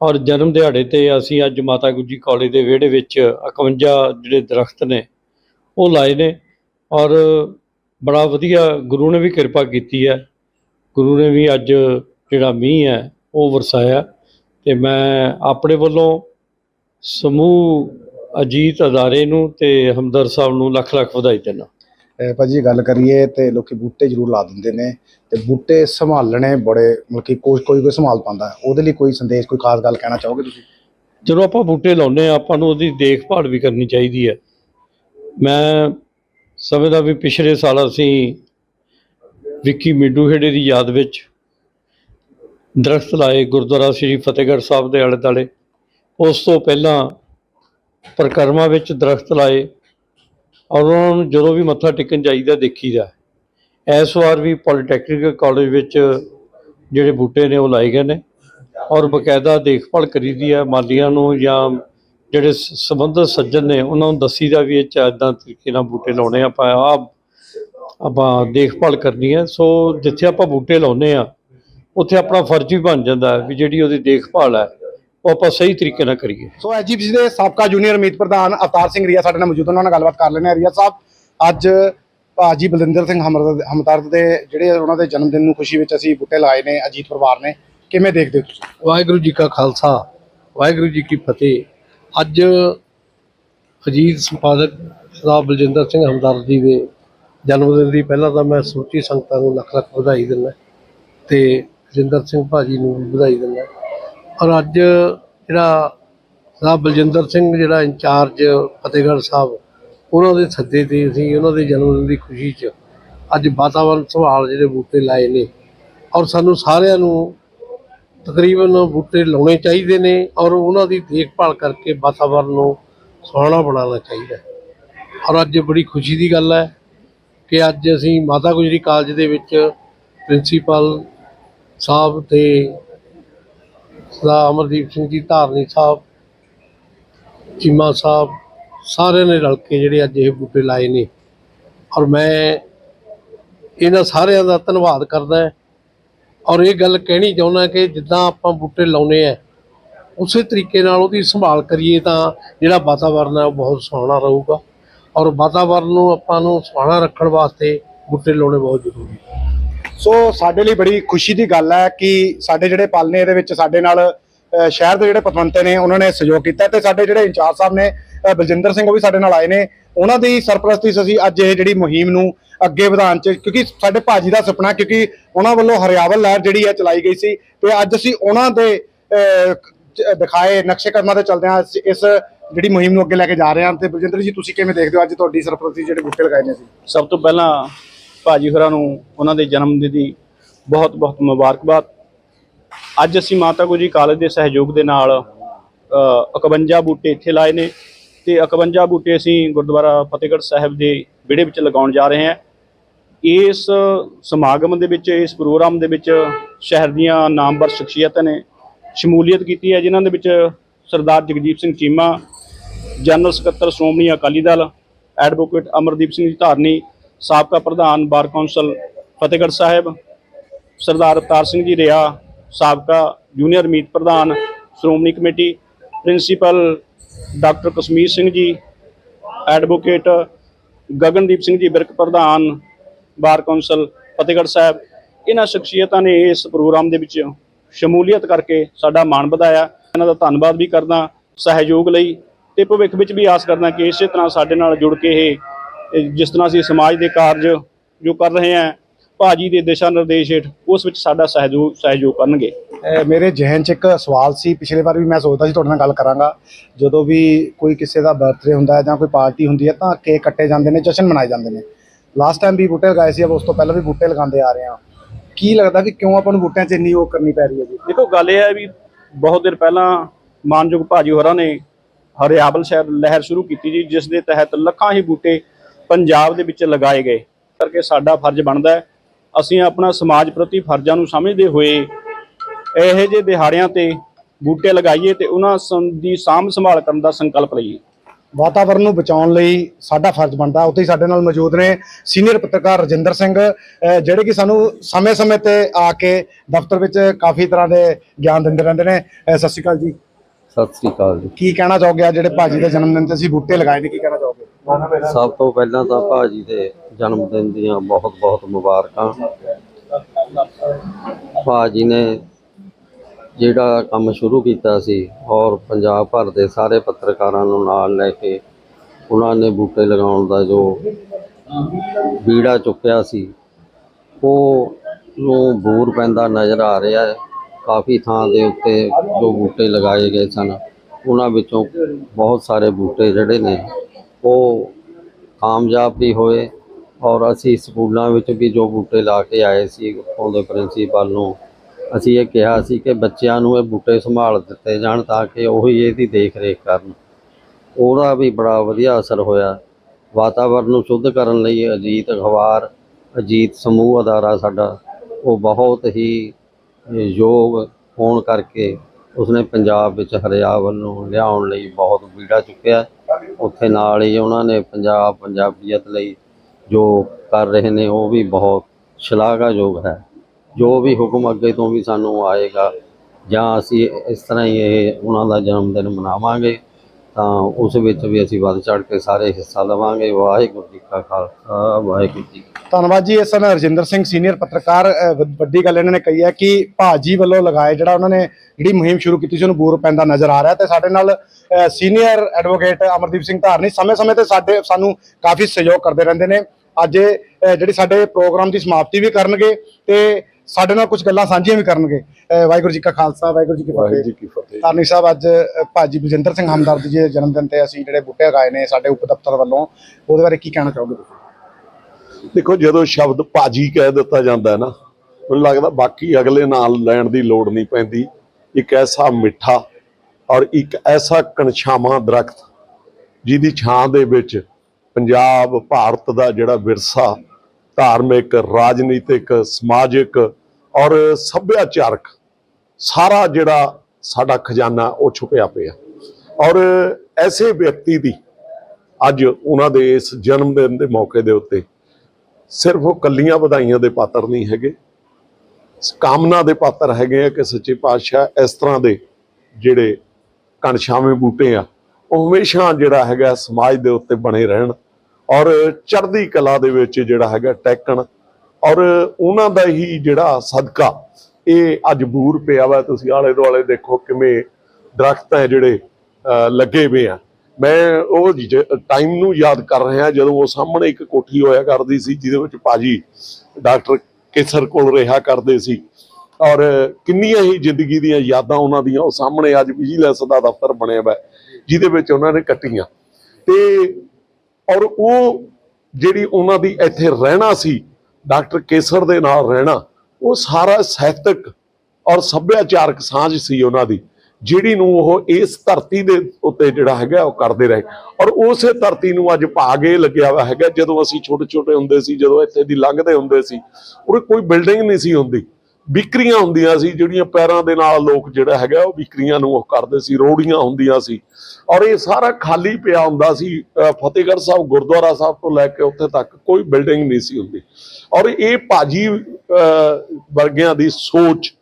ਔਰ ਜਨਮ ਦਿਹਾੜੇ ਤੇ ਅਸੀਂ ਅੱਜ ਮਾਤਾ ਗੁਜਰੀ ਕਾਲਜ ਦੇ ਵਿਹੜੇ ਵਿੱਚ 51 ਜਿਹੜੇ ਦਰਖਤ ਨੇ, ਉਹ ਲਾਏ ਨੇ। ਔਰ ਬੜਾ ਵਧੀਆ ਗੁਰੂ ਨੇ ਵੀ ਕਿਰਪਾ ਕੀਤੀ ਹੈ। ਗੁਰੂ ਨੇ ਵੀ ਅੱਜ ਜਿਹੜਾ ਮੀਂਹ ਹੈ ਉਹ ਵਰਸਾਇਆ ਤੇ ਮੈਂ ਆਪਣੇ ਵੱਲੋਂ ਸਮੂਹ ਅਜੀਤ ਅਦਾਰੇ ਨੂੰ ਤੇ ਹਮਦਰ ਸਾਹਿਬ ਨੂੰ ਲੱਖ ਲੱਖ ਵਧਾਈ ਦਿੰਦਾ। ਭਾਜੀ ਗੱਲ ਕਰੀਏ ਤੇ ਲੋਕੀ ਬੂਟੇ ਜ਼ਰੂਰ ਲਾ ਦਿੰਦੇ ਨੇ ਤੇ ਬੂਟੇ ਸੰਭਾਲਣੇ ਬੜੇ ਮਤਲਬ ਕਿ ਕੋਈ ਕੋਈ ਕੋਈ ਸੰਭਾਲ ਪਾਉਂਦਾ। ਉਹਦੇ ਲਈ ਕੋਈ ਸੰਦੇਸ਼ ਕੋਈ ਖਾਸ ਗੱਲ ਕਹਿਣਾ ਚਾਹੋਗੇ ਤੁਸੀਂ? ਜਦੋਂ ਆਪਾਂ ਬੂਟੇ ਲਾਉਂਦੇ ਆ ਆਪਾਂ ਨੂੰ ਉਹਦੀ ਦੇਖਭਾਲ ਵੀ ਕਰਨੀ ਚਾਹੀਦੀ ਹੈ। ਮੈਂ ਸਮਝਦਾ ਵੀ ਪਿਛਲੇ ਸਾਲ ਅਸੀਂ ਵਿੱਕੀ ਮਿੱਡੂ ਖੇੜੇ ਦੀ ਯਾਦ ਵਿੱਚ ਦਰਖਤ ਲਾਏ ਗੁਰਦੁਆਰਾ ਸ੍ਰੀ ਫਤਿਹਗੜ੍ਹ ਸਾਹਿਬ ਦੇ ਆਲੇ ਦੁਆਲੇ ਉਸ ਤੋਂ ਪਹਿਲਾਂ ਪ੍ਰਕਰਮਾ ਵਿੱਚ ਦਰਖਤ ਲਾਏ ਔਰ ਉਹਨਾਂ ਨੂੰ ਜਦੋਂ ਵੀ ਮੱਥਾ ਟੇਕਣ ਜਾਈਦਾ ਦੇਖੀਦਾ। ਇਸ ਵਾਰ ਵੀ ਪੋਲੀਟੈਕਨਿਕ ਕਾਲਜ ਵਿੱਚ ਜਿਹੜੇ ਬੂਟੇ ਨੇ ਉਹ ਲਾਏ ਗਏ ਨੇ ਔਰ ਬਕਾਇਦਾ ਦੇਖਭਾਲ ਕਰੀਦੀ ਹੈ। ਮਾਲੀਆਂ ਨੂੰ ਜਾਂ ਜਿਹੜੇ ਸ- ਸੰਬੰਧਿਤ ਸੱਜਣ ਨੇ ਉਹਨਾਂ ਨੂੰ ਦੱਸੀਦਾ ਵੀ ਇਹ ਚ ਇੱਦਾਂ ਤਰੀਕੇ ਨਾਲ ਬੂਟੇ ਲਾਉਣੇ ਆਪਾਂ ਆ ਆਪਾਂ ਦੇਖਭਾਲ ਕਰਨੀ ਹੈ। ਸੋ ਜਿੱਥੇ ਆਪਾਂ ਬੂਟੇ ਲਾਉਨੇ ਆ ਉੱਥੇ ਆਪਣਾ ਫਰਜ਼ ਵੀ ਬਣ ਜਾਂਦਾ ਹੈ ਵੀ ਜਿਹੜੀ ਉਹਦੀ ਦੇਖਭਾਲ ਹੈ ਉਹ ਆਪਾਂ ਸਹੀ ਤਰੀਕੇ ਨਾਲ ਕਰੀਏ। ਸੋ ਐਜੀਪੀਸੀ ਦੇ ਸਾਬਕਾ ਜੂਨੀਅਰ ਮੀਤ ਪ੍ਰਧਾਨ ਅਵਤਾਰ ਸਿੰਘ ਰੀਆ ਸਾਡੇ ਨਾਲ ਮੌਜੂਦ ਉਹਨਾਂ ਨਾਲ ਗੱਲਬਾਤ ਕਰ ਲੈਣੇ ਆ ਰੀਆ ਸਾਹਿਬ ਅੱਜ ਭਾਜੀ ਬਲਵਿੰਦਰ ਸਿੰਘ ਹਮਦਰਦ ਹਮਦਰਦ ਦੇ ਜਿਹੜੇ ਉਹਨਾਂ ਦੇ ਜਨਮ ਦਿਨ ਨੂੰ ਖੁਸ਼ੀ ਵਿੱਚ ਅਸੀਂ ਬੂਟੇ ਲਾਏ ਨੇ ਅਜੀਤ ਪਰਿਵਾਰ ਨੇ ਕਿਵੇਂ ਦੇਖਦੇ ਹੋ ਤੁਸੀਂ? ਵਾਹਿਗੁਰੂ ਜੀ ਕਾ ਖਾਲਸਾ ਵਾਹਿਗੁਰੂ ਜੀ ਕੀ ਫਤਿਹ। ਅੱਜ ਅਜੀਤ ਸੰਪਾਦਕ ਸਰਦਾਰ ਬਲਜਿੰਦਰ ਸਿੰਘ ਹਮਦਰਦ ਜੀ ਦੇ ਜਨਮ ਦਿਨ ਦੀ ਪਹਿਲਾਂ ਤਾਂ ਮੈਂ ਸਮੁੱਚੀ ਸੰਗਤਾਂ ਨੂੰ ਲੱਖ ਲੱਖ ਵਧਾਈ ਦਿੰਦਾ ਤੇ ਬਲਜਿੰਦਰ ਸਿੰਘ ਭਾਜੀ ਨੂੰ ਵੀ ਵਧਾਈ ਦਿੰਦਾ। ਔਰ ਅੱਜ ਜਿਹੜਾ ਸਾਹਿਬ ਬਲਜਿੰਦਰ ਸਿੰਘ ਜਿਹੜਾ ਇੰਚਾਰਜ ਫਤਿਹਗੜ੍ਹ ਸਾਹਿਬ, ਉਹਨਾਂ ਦੇ ਸੱਦੇ ਤੇ ਅਸੀਂ ਉਹਨਾਂ ਦੇ ਜਨਮ ਦਿਨ ਦੀ ਖੁਸ਼ੀ 'ਚ ਅੱਜ ਵਾਤਾਵਰਣ ਸੰਭਾਲ ਜਿਹੜੇ ਬੂਟੇ ਲਾਏ ਨੇ। ਔਰ ਸਾਨੂੰ ਸਾਰਿਆਂ ਨੂੰ ਤਕਰੀਬਨ ਬੂਟੇ ਲਾਉਣੇ ਚਾਹੀਦੇ ਨੇ ਔਰ ਉਹਨਾਂ ਦੀ ਦੇਖਭਾਲ ਕਰਕੇ ਵਾਤਾਵਰਨ ਨੂੰ ਸੋਹਣਾ ਬਣਾਉਣਾ ਚਾਹੀਦਾ। ਔਰ ਅੱਜ ਬੜੀ ਖੁਸ਼ੀ ਦੀ ਗੱਲ ਹੈ ਕਿ ਅੱਜ ਅਸੀਂ ਮਾਤਾ ਗੁਜਰੀ ਕਾਲਜ ਦੇ ਵਿੱਚ ਪ੍ਰਿੰਸੀਪਲ ਸਾਹਿਬ ਤੇ ਸਰਦਾਰ ਅਮਰਦੀਪ ਸਿੰਘ ਜੀ, ਧਾਰਨੀ ਸਾਹਿਬ, ਚੀਮਾ ਸਾਹਿਬ, ਸਾਰਿਆਂ ਨੇ ਰਲ ਕੇ ਜਿਹੜੇ ਅੱਜ ਇਹ ਬੂਟੇ ਲਾਏ ਨੇ। ਔਰ ਮੈਂ ਇਹਨਾਂ ਸਾਰਿਆਂ ਦਾ ਧੰਨਵਾਦ ਕਰਦਾ ਔਰ ਇਹ ਗੱਲ ਕਹਿਣੀ ਚਾਹੁੰਦਾ ਕਿ ਜਿੱਦਾਂ ਆਪਾਂ ਬੂਟੇ ਲਾਉਨੇ ਆ, ਉਸੇ ਤਰੀਕੇ ਨਾਲ ਉਹਦੀ ਸੰਭਾਲ ਕਰੀਏ ਤਾਂ ਜਿਹੜਾ ਵਾਤਾਵਰਨ ਹੈ ਉਹ ਬਹੁਤ ਸੋਹਣਾ ਰਹੂਗਾ। ਔਰ ਵਾਤਾਵਰਨ ਨੂੰ ਆਪਾਂ ਨੂੰ ਸੋਹਣਾ ਰੱਖਣ ਵਾਸਤੇ ਬੂਟੇ ਲਾਉਣੇ ਬਹੁਤ ਜ਼ਰੂਰੀ ਹੈ ਸੋ ਸਾਡੇ ਲਈ ਬੜੀ ਖੁਸ਼ੀ ਦੀ ਗੱਲ ਹੈ ਕਿ ਸਾਡੇ ਜਿਹੜੇ ਪਲ ਨੇ ਇਹਦੇ ਵਿੱਚ ਸਾਡੇ ਨਾਲ ਸ਼ਹਿਰ ਦੇ ਜਿਹੜੇ ਪਤਵੰਤੇ ਨੇ, ਉਹਨਾਂ ਨੇ ਸਹਿਯੋਗ ਕੀਤਾ ਤੇ ਸਾਡੇ ਜਿਹੜੇ ਇੰਚਾਰਜ ਸਾਹਿਬ ਨੇ ਬਲਜਿੰਦਰ ਸਿੰਘ ਉਹ ਵੀ ਸਾਡੇ ਨਾਲ ਆਏ ਨੇ। ਉਹਨਾਂ ਦੀ ਸਰਪ੍ਰਸਤੀ 'ਚ ਅਸੀਂ ਅੱਜ ਇਹ ਜਿਹੜੀ ਮੁਹਿੰਮ ਨੂੰ ਅੱਗੇ ਵਧਾਉਣ ਚ, ਕਿਉਂਕਿ ਸਾਡੇ ਭਾਜੀ ਦਾ ਸੁਪਨਾ, ਕਿਉਂਕਿ ਉਹਨਾਂ ਵੱਲੋਂ ਹਰਿਆਵਲ ਲਹਿਰ ਜਿਹੜੀ ਹੈ ਚਲਾਈ ਗਈ ਸੀ ਤੇ ਅੱਜ ਅਸੀਂ ਉਹਨਾਂ ਦੇ ਦਿਖਾਏ ਨਕਸ਼ੇ ਕਦਮਾਂ ਤੇ ਚੱਲਦੇ ਹਾਂ ਇਸ- ਜਿਹੜੀ ਮੁਹਿੰਮ ਨੂੰ ਅੱਗੇ ਲੈ ਕੇ ਜਾ ਰਹੇ ਹਾਂ। ਤੇ ਬਲਜਿੰਦਰ ਜੀ, ਤੁਸੀਂ ਕਿਵੇਂ ਦੇਖਦੇ ਹੋ ਅੱਜ ਤੁਹਾਡੀ ਸਰਪ੍ਰਸਤੀ ਜਿਹੜੇ ਬੂਟੇ ਲਗਾਏ ਨੇ ਅਸੀਂ? ਸਭ ਤੋਂ ਪਹਿਲਾਂ ਭਾਜੀ ਹੋਰਾਂ ਨੂੰ ਉਹਨਾਂ ਦੇ ਜਨਮ ਦਿਨ ਦੀ ਬਹੁਤ ਬਹੁਤ ਮੁਬਾਰਕਬਾਦ। ਅੱਜ ਅਸੀਂ ਮਾਤਾ ਗੁਜਰੀ ਕਾਲਜ ਦੇ ਸਹਿਯੋਗ ਦੇ ਨਾਲ ਅ, 51 ਬੂਟੇ ਇੱਥੇ ਲਾਏ ਨੇ ਤੇ 51 ਬੂਟੇ ਅਸੀਂ ਗੁਰਦੁਆਰਾ ਫਤਿਹਗੜ੍ਹ ਸਾਹਿਬ ਦੇ ਵਿਹੜੇ ਵਿੱਚ ਲਗਾਉਣ ਜਾ ਰਹੇ ਹਾਂ। ਇਸ ਸਮਾਗਮ ਦੇ ਵਿੱਚ ਇਸ ਪ੍ਰੋਗਰਾਮ ਦੇ ਵਿੱਚ ਸ਼ਹਿਰ ਦੀਆਂ ਨਾਮਵਰ ਸ਼ਖਸੀਅਤਾਂ ਨੇ ਸ਼ਮੂਲੀਅਤ ਕੀਤੀ ਹੈ ਜਿਨ੍ਹਾਂ ਦੇ ਵਿੱਚ ਸਰਦਾਰ ਜਗਜੀਤ ਸਿੰਘ ਚੀਮਾ ਜਨਰਲ ਸਕੱਤਰ ਸ਼੍ਰੋਮਣੀ ਅਕਾਲੀ ਦਲ ਐਡਵੋਕੇਟ ਅਮਰਦੀਪ ਸਿੰਘ ਜੀ ਧਾਰਨੀ ਸਾਬਕਾ ਪ੍ਰਧਾਨ ਬਾਰ ਕੌਂਸਲ ਫਤਿਹਗੜ੍ਹ ਸਾਹਿਬ, ਸਰਦਾਰ ਅਵਤਾਰ ਸਿੰਘ ਜੀ ਰਿਆ ਸਾਬਕਾ ਜੂਨੀਅਰ ਮੀਤ ਪ੍ਰਧਾਨ, Shiromani committee principal doctor Kashmir Singh ji, advocate Gagandeep Singh ji Birk ਪ੍ਰਧਾਨ, ਬਾਰ ਕੌਂਸਲ ਫਤਿਹਗੜ੍ਹ ਸਾਹਿਬ। ਇਹਨਾਂ ਸ਼ਖਸੀਅਤਾਂ ਨੇ ਇਸ ਪ੍ਰੋਗਰਾਮ ਦੇ ਵਿੱਚ ਸ਼ਮੂਲੀਅਤ ਕਰਕੇ ਸਾਡਾ ਮਾਣ ਵਧਾਇਆ। ਇਹਨਾਂ ਦਾ ਧੰਨਵਾਦ ਵੀ ਕਰਦਾ, ਸਹਿਯੋਗ ਲਈ ਤੇ ਭਵਿੱਖ ਵਿੱਚ ਵੀ ਆਸ ਕਰਦਾ ਕਿ ਇਸੇ ਤਰ੍ਹਾਂ ਸਾਡੇ ਨਾਲ ਜੁੜ ਕੇ ਇਹ ਇਹ ਜਿਸ ਤਰ੍ਹਾਂ ਅਸੀਂ ਸਮਾਜ ਦੇ ਕਾਰਜ ਜੋ ਕਰ ਰਹੇ ਹਾਂ ਭਾਜੀ ਦੇ ਦਿਸ਼ਾ ਨਿਰਦੇਸ਼ ਹੇਠ ਉਸ ਵਿੱਚ ਸਾਡਾ ਸਹਿਯੋਗ ਸਹਿਯੋਗ ਕਰਨਗੇ। ਮੇਰੇ ਜ਼ਿਹਨ 'ਚ ਇੱਕ ਸਵਾਲ ਸੀ ਪਿਛਲੇ ਵਾਰ ਵੀ ਮੈਂ ਸੋਚਦਾ ਸੀ ਤੁਹਾਡੇ ਨਾਲ ਗੱਲ ਕਰਾਂਗਾ। ਜਦੋਂ ਵੀ ਕੋਈ ਕਿਸੇ ਦਾ ਬਰਥਡੇ ਹੁੰਦਾ ਹੈ ਜਾਂ ਕੋਈ ਪਾਰਟੀ ਹੁੰਦੀ ਹੈ ਤਾਂ ਕੇਕ ਕੱਟੇ ਜਾਂਦੇ ਨੇ ਜਸ਼ਨ ਮਨਾਏ ਜਾਂਦੇ ਨੇ। ਲਾਸਟ ਟਾਈਮ ਵੀ ਬੂਟੇ ਲਗਾਏ ਸੀ ਅਬ ਉਸ ਤੋਂ ਪਹਿਲਾਂ ਵੀ ਬੂਟੇ ਲਗਾਉਂਦੇ ਆ ਰਹੇ ਹਾਂ। ਕੀ ਲੱਗਦਾ ਵੀ ਕਿਉਂ ਆਪਾਂ ਨੂੰ ਬੂਟਿਆਂ 'ਚ ਇੰਨੀ ਉਹ ਕਰਨੀ ਪੈ ਰਹੀ ਹੈ ਜੀ? ਦੇਖੋ ਗੱਲ ਇਹ ਹੈ ਵੀ ਬਹੁਤ ਦਿਨ ਪਹਿਲਾਂ ਮਾਨਯੋਗ ਭਾਜੀ ਹੋਰਾਂ ਨੇ ਹਰਿਆਵਲ ਸ਼ਹਿਰ ਲਹਿਰ ਸ਼ੁਰੂ ਕੀਤੀ ਜੀ ਜਿਸ ਦੇ ਤਹਿਤ ਲੱਖਾਂ ਹੀ ਬੂਟੇ ਪੰਜਾਬ ਦੇ ਵਿੱਚ ਲਗਾਏ ਗਏ। ਕਰਕੇ ਸਾਡਾ ਫਰਜ਼ ਬਣਦਾ ਹੈ ਅਸੀਂ ਆਪਣਾ ਸਮਾਜ ਪ੍ਰਤੀ ਫਰਜ਼ਾਂ ਨੂੰ ਸਮਝਦੇ ਹੋਏ ਇਹੋ ਜਿਹੇ ਦਿਹਾੜਿਆਂ ਤੇ ਬੂਟੇ ਲਗਾਈਏ ਤੇ ਉਹਨਾਂ ਸੰ- ਦੀ ਸਾਂਭ ਸੰਭਾਲ ਕਰਨ ਦਾ ਸੰਕਲਪ ਲਈਏ। ਵਾਤਾਵਰਣ ਨੂੰ ਬਚਾਉਣ ਲਈ ਸਾਡਾ ਫਰਜ਼ ਬਣਦਾ ਉੱਥੇ ਹੀ ਸਾਡੇ ਨਾਲ ਮੌਜੂਦ ਨੇ ਸੀਨੀਅਰ ਪੱਤਰਕਾਰ ਰਜਿੰਦਰ ਸਿੰਘ ਜਿਹੜੇ ਕਿ ਸਾਨੂੰ ਸਮੇਂ-ਸਮੇਂ ਤੇ ਆ ਕੇ ਦਫ਼ਤਰ ਵਿੱਚ ਕਾਫੀ ਤਰ੍ਹਾਂ ਦੇ ਗਿਆਨ ਦਿੰਦੇ ਰਹਿੰਦੇ ਨੇ। ਸਤਿ ਸ਼੍ਰੀ ਅਕਾਲ ਜੀ। ਸਤਿ ਸ੍ਰੀ ਅਕਾਲ ਜੀ। ਕੀ ਕਹਿਣਾ ਚਾਹੋਗੇ ਆ ਜਿਹੜੇ ਭਾਜੀ ਦੇ ਜਨਮ ਦਿਨ ਤੇ ਅਸੀਂ ਬੂਟੇ ਲਗਾਏ ਨੇ ਕੀ ਕਹਿਣਾ ਚਾਹੋਗੇ? ਸਭ ਤੋਂ ਪਹਿਲਾਂ ਤਾਂ ਭਾਜੀ ਦੇ ਜਨਮ ਦਿਨ ਦੀਆਂ ਬਹੁਤ ਬਹੁਤ ਮੁਬਾਰਕਾਂ। ਭਾਜੀ ਨੇ ਜਿਹੜਾ ਕੰਮ ਸ਼ੁਰੂ ਕੀਤਾ ਸੀ ਔਰ ਪੰਜਾਬ ਭਰ ਦੇ ਸਾਰੇ ਪੱਤਰਕਾਰਾਂ ਨੂੰ ਨਾਲ ਲੈ ਕੇ ਉਹਨਾਂ ਨੇ ਬੂਟੇ ਲਗਾਉਣ ਦਾ ਜੋ ਬੀੜਾ ਚੁੱਕਿਆ ਸੀ ਉਹ ਨੂੰ ਬੂਰ ਪੈਂਦਾ ਨਜ਼ਰ ਆ ਰਿਹਾ ਹੈ। ਕਾਫੀ ਥਾਂ ਦੇ ਉੱਤੇ ਜੋ ਬੂਟੇ ਲਗਾਏ ਗਏ ਸਨ, ਉਹਨਾਂ ਵਿੱਚੋਂ ਬਹੁਤ ਸਾਰੇ ਬੂਟੇ ਜਿਹੜੇ ਨੇ ਉਹ ਕਾਮਯਾਬ ਵੀ ਹੋਏ ਔਰ ਅਸੀਂ ਸਕੂਲਾਂ ਵਿੱਚ ਵੀ ਜੋ ਬੂਟੇ ਲਾ ਕੇ ਆਏ ਸੀ ਉੱਥੋਂ ਦੇ ਪ੍ਰਿੰਸੀਪਲ ਨੂੰ, ਅਸੀਂ ਇਹ ਕਿਹਾ ਸੀ ਕਿ ਬੱਚਿਆਂ ਨੂੰ ਇਹ ਬੂਟੇ ਸੰਭਾਲ ਦਿੱਤੇ ਜਾਣ ਤਾਂ ਕਿ ਉਹ ਹੀ ਇਹਦੀ ਦੇਖ ਰੇਖ ਕਰਨ। ਉਹਦਾ ਵੀ ਬੜਾ ਵਧੀਆ ਅਸਰ ਹੋਇਆ। ਵਾਤਾਵਰਨ ਨੂੰ ਸ਼ੁੱਧ ਕਰਨ ਲਈ ਅਜੀਤ ਅਖਬਾਰ, ਅਜੀਤ ਸਮੂਹ ਅਦਾਰਾ ਸਾਡਾ, ਉਹ ਬਹੁਤ ਹੀ ਯੋਗ ਹੋਣ ਕਰਕੇ ਉਸਨੇ ਪੰਜਾਬ ਵਿੱਚ ਹਰਿਆਵਲ ਨੂੰ ਲਿਆਉਣ ਲਈ ਬਹੁਤ ਬੀੜਾ ਚੁੱਕਿਆ। ਉੱਥੇ ਨਾਲ ਹੀ ਉਹਨਾਂ ਨੇ ਪੰਜਾਬ ਪੰਜਾਬੀਅਤ ਲਈ ਜੋ ਕਰ ਰਹੇ ਨੇ, ਉਹ ਵੀ ਬਹੁਤ ਸ਼ਲਾਘਾਯੋਗ ਹੈ। ਜੋ ਵੀ ਹੁਕਮ ਅੱਗੇ ਤੋਂ ਵੀ ਸਾਨੂੰ ਆਏਗਾ, ਜਾਂ ਅਸੀਂ ਇਸ ਤਰ੍ਹਾਂ ਹੀ ਇਹ ਉਹਨਾਂ ਦਾ ਜਨਮ ਦਿਨ ਮਨਾਵਾਂਗੇ। ਤਾਂ ਉਸ ਵਿੱਚ ਵੀ ਅਸੀਂ ਵੱਧ ਚੜ ਕੇ ਸਾਰੇ ਹਿੱਸਾ ਲਵਾਂਗੇ। ਵਾਹਿਗੁਰੂ ਜੀ ਕਾ ਖਾਲਸਾ, ਵਾਹਿਗੁਰੂ ਜੀ ਧੰਨਵਾਦ ਜੀ। ਇਸ ਸਨ ਰਜਿੰਦਰ ਸਿੰਘ ਸੀਨੀਅਰ ਪੱਤਰਕਾਰ ਵੱਡੀ ਗੱਲ ਇਹਨਾਂ ਨੇ ਕਹੀ ਹੈ ਕਿ ਭਾਜੀ ਵੱਲੋਂ ਲਗਾਏ ਜਿਹੜਾ ਉਹਨਾਂ ਨੇ ਜਿਹੜੀ ਮੁਹਿੰਮ ਸ਼ੁਰੂ ਕੀਤੀ ਸੀ, ਉਹਨੂੰ ਬੂਰ ਪੈਂਦਾ ਨਜ਼ਰ ਆ ਰਿਹਾ ਤੇ ਸਾਡੇ ਨਾਲ ਸੀਨੀਅਰ ਐਡਵੋਕੇਟ ਅਮਰਦੀਪ ਸਿੰਘ ਧਾਰਨੀ ਸਮੇਂ-ਸਮੇਂ ਤੇ ਸਾਡੇ, ਸਾਨੂੰ ਕਾਫੀ ਸਹਿਯੋਗ ਕਰਦੇ ਰਹਿੰਦੇ ਨੇ। ਅੱਜ ਜਿਹੜੀ ਸਾਡੇ ਪ੍ਰੋਗਰਾਮ ਦੀ ਸਮਾਪਤੀ ਵੀ ਕਰਨਗੇ ਤੇ ਸਾਡੇ ਨਾਲ ਕੁਝ ਗੱਲਾਂ ਸਾਂਝੀਆਂ ਵੀ ਕਰਨਗੇ। ਵਾਹਿਗੁਰੂ ਜੀ ਕਾ ਖਾਲਸਾ ਵਾਹਿਗੁਰੂ ਜੀ ਕੀ ਫਤਿਹ। ਧਾਰਨੀ ਸਾਹਿਬ ਅੱਜ ਭਾਜੀ ਬਲਜਿੰਦਰ ਸਿੰਘ ਹਮਦਰਦ ਜੀ ਦੇ ਜਨਮ ਦਿਨ ਤੇ ਅਸੀਂ ਜਿਹੜੇ ਬੂਟੇ ਲਗਾਏ ਨੇ ਸਾਡੇ ਉਪ ਦਫ਼ਤਰ ਵੱਲੋਂ ਉਹਦੇ ਬਾਰੇ ਕੀ ਕਹਿਣਾ ਚਾਹੋਗੇ ਤੁਸੀਂ? ਦੇਖੋ ਜਦੋਂ ਸ਼ਬਦ ਭਾਜੀ ਕਹਿ ਦਿੱਤਾ ਜਾਂਦਾ ਹੈ ਨਾ ਮੈਨੂੰ ਲੱਗਦਾ ਬਾਕੀ ਅਗਲੇ ਨਾਲ ਲੈਣ ਦੀ ਲੋੜ ਨਹੀਂ ਪੈਂਦੀ। ਇੱਕ ਐਸਾ ਮਿੱਠਾ ਔਰ ਇੱਕ ਐਸਾ ਕਣਛਾਵਾਂ ਦਰਖਤ ਜਿਹਦੀ ਛਾਂ ਦੇ ਵਿੱਚ ਪੰਜਾਬ ਭਾਰਤ ਦਾ ਜਿਹੜਾ ਵਿਰਸਾ ਧਾਰਮਿਕ, ਰਾਜਨੀਤਿਕ, ਸਮਾਜਿਕ ਔਰ ਸੱਭਿਆਚਾਰਕ ਸਾਰਾ ਜਿਹੜਾ ਸਾਡਾ ਖਜ਼ਾਨਾ ਉਹ ਛੁਪਿਆ ਪਿਆ। ਔਰ ਐਸੇ ਵਿਅਕਤੀ ਦੀ ਅੱਜ ਉਹਨਾਂ ਦੇ ਇਸ ਜਨਮ ਦਿਨ ਦੇ ਮੌਕੇ ਦੇ ਉੱਤੇ ਸਿਰਫ ਉਹ ਕੱਲੀਆਂ ਵਧਾਈਆਂ ਦੇ ਪਾਤਰ ਨਹੀਂ ਹੈਗੇ, ਕਾਮਨਾ ਦੇ ਪਾਤਰ ਹੈਗੇ ਆ ਕਿ ਸੱਚੇ ਪਾਤਸ਼ਾਹ ਇਸ ਤਰ੍ਹਾਂ ਦੇ ਜਿਹੜੇ ਕਣਛਾਵੇਂ ਬੂਟੇ ਆ, ਉਹ ਹਮੇਸ਼ਾ ਜਿਹੜਾ ਹੈਗਾ ਸਮਾਜ ਦੇ ਉੱਤੇ ਬਣੇ ਰਹਿਣ। ਔਰ ਚੜ੍ਹਦੀ ਕਲਾ ਦੇ ਵਿੱਚ ਜਿਹੜਾ ਹੈਗਾ ਟੈਕਣ, ਔਰ ਉਹਨਾਂ ਦਾ ਹੀ ਜਿਹੜਾ ਸਦਕਾ, ਇਹ ਅੱਜ ਬੂਰ ਪਿਆ ਵਾ। ਤੁਸੀਂ ਆਲੇ ਦੁਆਲੇ ਦੇਖੋ ਕਿਵੇਂ ਦਰਖਤ ਹੈ ਜਿਹੜੇ ਲੱਗੇ ਹੋਏ ਆ। ਮੈਂ ਉਹ ਟਾਈਮ ਨੂੰ ਯਾਦ ਕਰ ਰਿਹਾ ਜਦੋਂ ਉਹ ਸਾਹਮਣੇ ਇੱਕ ਕੋਠੀ ਹੋਇਆ ਕਰਦੀ ਸੀ, ਜਿਹਦੇ ਵਿੱਚ ਪਾਜੀ ਡਾਕਟਰ ਕੇਸਰ ਕੋਲ ਰਿਹਾ ਕਰਦੇ ਸੀ। ਔਰ ਕਿੰਨੀਆਂ ਹੀ ਜ਼ਿੰਦਗੀ ਦੀਆਂ ਯਾਦਾਂ ਉਹਨਾਂ ਦੀਆਂ, ਉਹ ਸਾਹਮਣੇ ਅੱਜ ਵਿਜੀਲੈਂਸ ਦਾ ਦਫ਼ਤਰ ਬਣਿਆ ਹੋਇਆ ਜਿਹਦੇ ਵਿੱਚ ਉਹਨਾਂ ਨੇ ਕੱਟੀਆਂ। ਤੇ ਔਰ ਉਹ ਜਿਹੜੀ ਉਹਨਾਂ ਦੀ ਇੱਥੇ ਰਹਿਣਾ ਸੀ, ਡਾਕਟਰ ਕੇਸਰ ਦੇ ਨਾਲ ਰਹਿਣਾ, ਉਹ ਸਾਰਾ ਸਾਹਿਤਕ ਔਰ ਸੱਭਿਆਚਾਰਕ ਸਾਂਝ ਸੀ ਉਹਨਾਂ ਦੀ, ਜਿਹੜੀ ਨੂੰ ਉਹ ਇਸ ਧਰਤੀ ਦੇ ਉੱਤੇ ਜਿਹੜਾ ਹੈਗਾ, ਉਹ ਕਰਦੇ ਰਹੇ। ਔਰ ਉਸੇ ਧਰਤੀ ਨੂੰ ਅੱਜ ਭਾਗੇ ਲੱਗਿਆ ਹੋਇਆ ਹੈਗਾ, ਜਦੋਂ ਅਸੀਂ ਛੋਟੇ ਛੋਟੇ ਹੁੰਦੇ ਸੀ, ਜਦੋਂ ਇੱਥੇ ਦੀ ਲੰਘਦੇ ਹੁੰਦੇ ਸੀ, ਉਰੇ ਕੋਈ ਬਿਲਡਿੰਗ ਨਹੀਂ ਸੀ ਹੁੰਦੀ। ਵਿਕਰੀਆਂ ਹੁੰਦੀਆਂ ਸੀ, ਜਿਹੜੀਆਂ ਪੈਰਾਂ ਦੇ ਨਾਲ ਲੋਕ ਜਿਹੜਾ ਹੈਗਾ, ਉਹ ਵਿਕਰੀਆਂ ਨੂੰ ਉਹ ਕਰਦੇ ਸੀ, ਰੋੜੀਆਂ ਹੁੰਦੀਆਂ ਸੀ। ਔਰ ਇਹ ਸਾਰਾ ਖਾਲੀ ਪਿਆ ਹੁੰਦਾ ਸੀ ਫਤਿਹਗੜ੍ਹ ਸਾਹਿਬ, ਗੁਰਦੁਆਰਾ ਸਾਹਿਬ ਤੋਂ ਲੈ ਕੇ ਉੱਥੇ ਤੱਕ ਕੋਈ ਬਿਲਡਿੰਗ ਨਹੀਂ ਸੀ ਹੁੰਦੀ। ਔਰ ਇਹ ਭਾਜੀ ਵਰਗਿਆਂ ਦੀ ਸੋਚ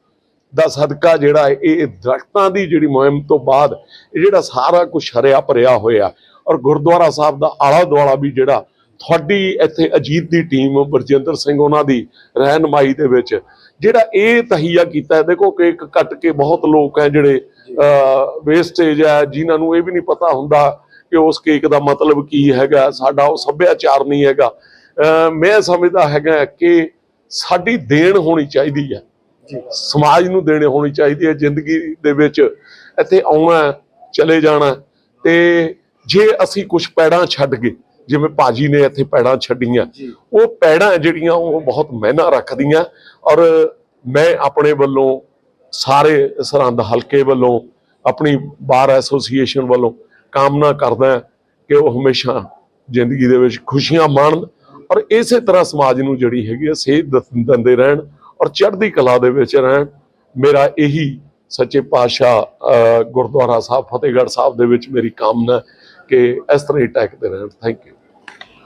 ਦਾ ਸਦਕਾ ਜਿਹੜਾ ਇਹ ਦਰਖਤਾਂ ਦੀ ਜਿਹੜੀ ਮੁਹਿੰਮ ਤੋਂ ਬਾਅਦ ਇਹ ਜਿਹੜਾ ਸਾਰਾ ਕੁਝ ਹਰਿਆ ਭਰਿਆ ਹੋਇਆ, ਔਰ ਗੁਰਦੁਆਰਾ ਸਾਹਿਬ ਦਾ ਆਲਾ ਦੁਆਲਾ ਵੀ ਜਿਹੜਾ ਤੁਹਾਡੀ ਇੱਥੇ ਅਜੀਤ ਦੀ ਟੀਮ ਬਰਜਿੰਦਰ ਸਿੰਘ ਉਹਨਾਂ ਦੀ ਰਹਿਨਮਾਈ ਦੇ ਵਿੱਚ ਜਿਹੜਾ ਇਹ ਤਹੀਆ ਕੀਤਾ ਹੈ ਦੇਖੋ ਕੇਕ ਕੱਟ ਕੇ ਬਹੁਤ ਲੋਕ ਹੈ ਜਿਹੜੇ ਵੇਸਟੇਜ ਹੈ ਜਿਨ੍ਹਾਂ ਨੂੰ ਇਹ ਵੀ ਨਹੀਂ ਪਤਾ ਹੁੰਦਾ ਕਿ ਉਸ ਕੇਕ ਦਾ ਮਤਲਬ ਕੀ ਹੈਗਾ ਸਾਡਾ ਉਹ ਸੱਭਿਆਚਾਰ ਨਹੀਂ ਹੈਗਾ। ਮੈਂ ਸਮਝਦਾ ਹੈਗਾ ਕਿ ਸਾਡੀ ਦੇਣ ਹੋਣੀ ਚਾਹੀਦੀ ਹੈ। ਸਮਾਜ ਨੂੰ ਦੇਣੇ ਹੋਣੀ ਚਾਹੀਦੀ ਹੈ ਜ਼ਿੰਦਗੀ ਦੇ ਵਿੱਚ ਇੱਥੇ ਆਉਣਾ ਚਲੇ ਜਾਣਾ ਤੇ ਜੇ ਅਸੀਂ ਕੁਝ ਪੈੜਾਂ ਛੱਡ ਗਏ ਜਿਵੇਂ ਭਾਜੀ ਨੇ ਇੱਥੇ ਪੈੜਾਂ ਛੱਡੀਆਂ। ਉਹ ਪੈੜਾਂ ਜਿਹੜੀਆਂ ਉਹ ਬਹੁਤ ਮਹਿਨਾ ਰੱਖਦੀਆਂ ਔਰ ਮੈਂ ਆਪਣੇ ਵੱਲੋਂ ਸਾਰੇ ਸਰਹੰਦ ਹਲਕੇ ਵੱਲੋਂ ਆਪਣੀ ਬਾਰ ਐਸੋਸੀਏਸ਼ਨ ਵੱਲੋਂ ਕਾਮਨਾ ਕਰਦਾ ਕਿ ਉਹ ਹਮੇਸ਼ਾ ਜ਼ਿੰਦਗੀ ਦੇ ਵਿੱਚ ਖੁਸ਼ੀਆਂ ਮਾਣਨ ਔਰ ਇਸੇ ਤਰ੍ਹਾਂ ਸਮਾਜ ਨੂੰ ਜਿਹੜੀ ਹੈਗੀ ਹੈ ਸੇਧ ਦਿੰਦੇ ਰਹਿਣ ਔਰ ਚੜ੍ਹਦੀ ਕਲਾ ਦੇ ਵਿੱਚ ਰਹਿਣ। ਮੇਰਾ ਇਹੀ ਸੱਚੇ ਪਾਤਸ਼ਾਹ ਗੁਰਦੁਆਰਾ ਸਾਹਿਬ ਫਤਿਹਗੜ੍ਹ ਸਾਹਿਬ ਦੇ ਵਿੱਚ ਮੇਰੀ ਕਾਮਨਾ ਹੈ ਕਿ ਇਸ ਤਰ੍ਹਾਂ ਹੀ ਟੈਕਦੇ ਰਹਿਣ। ਥੈਂਕ ਯੂ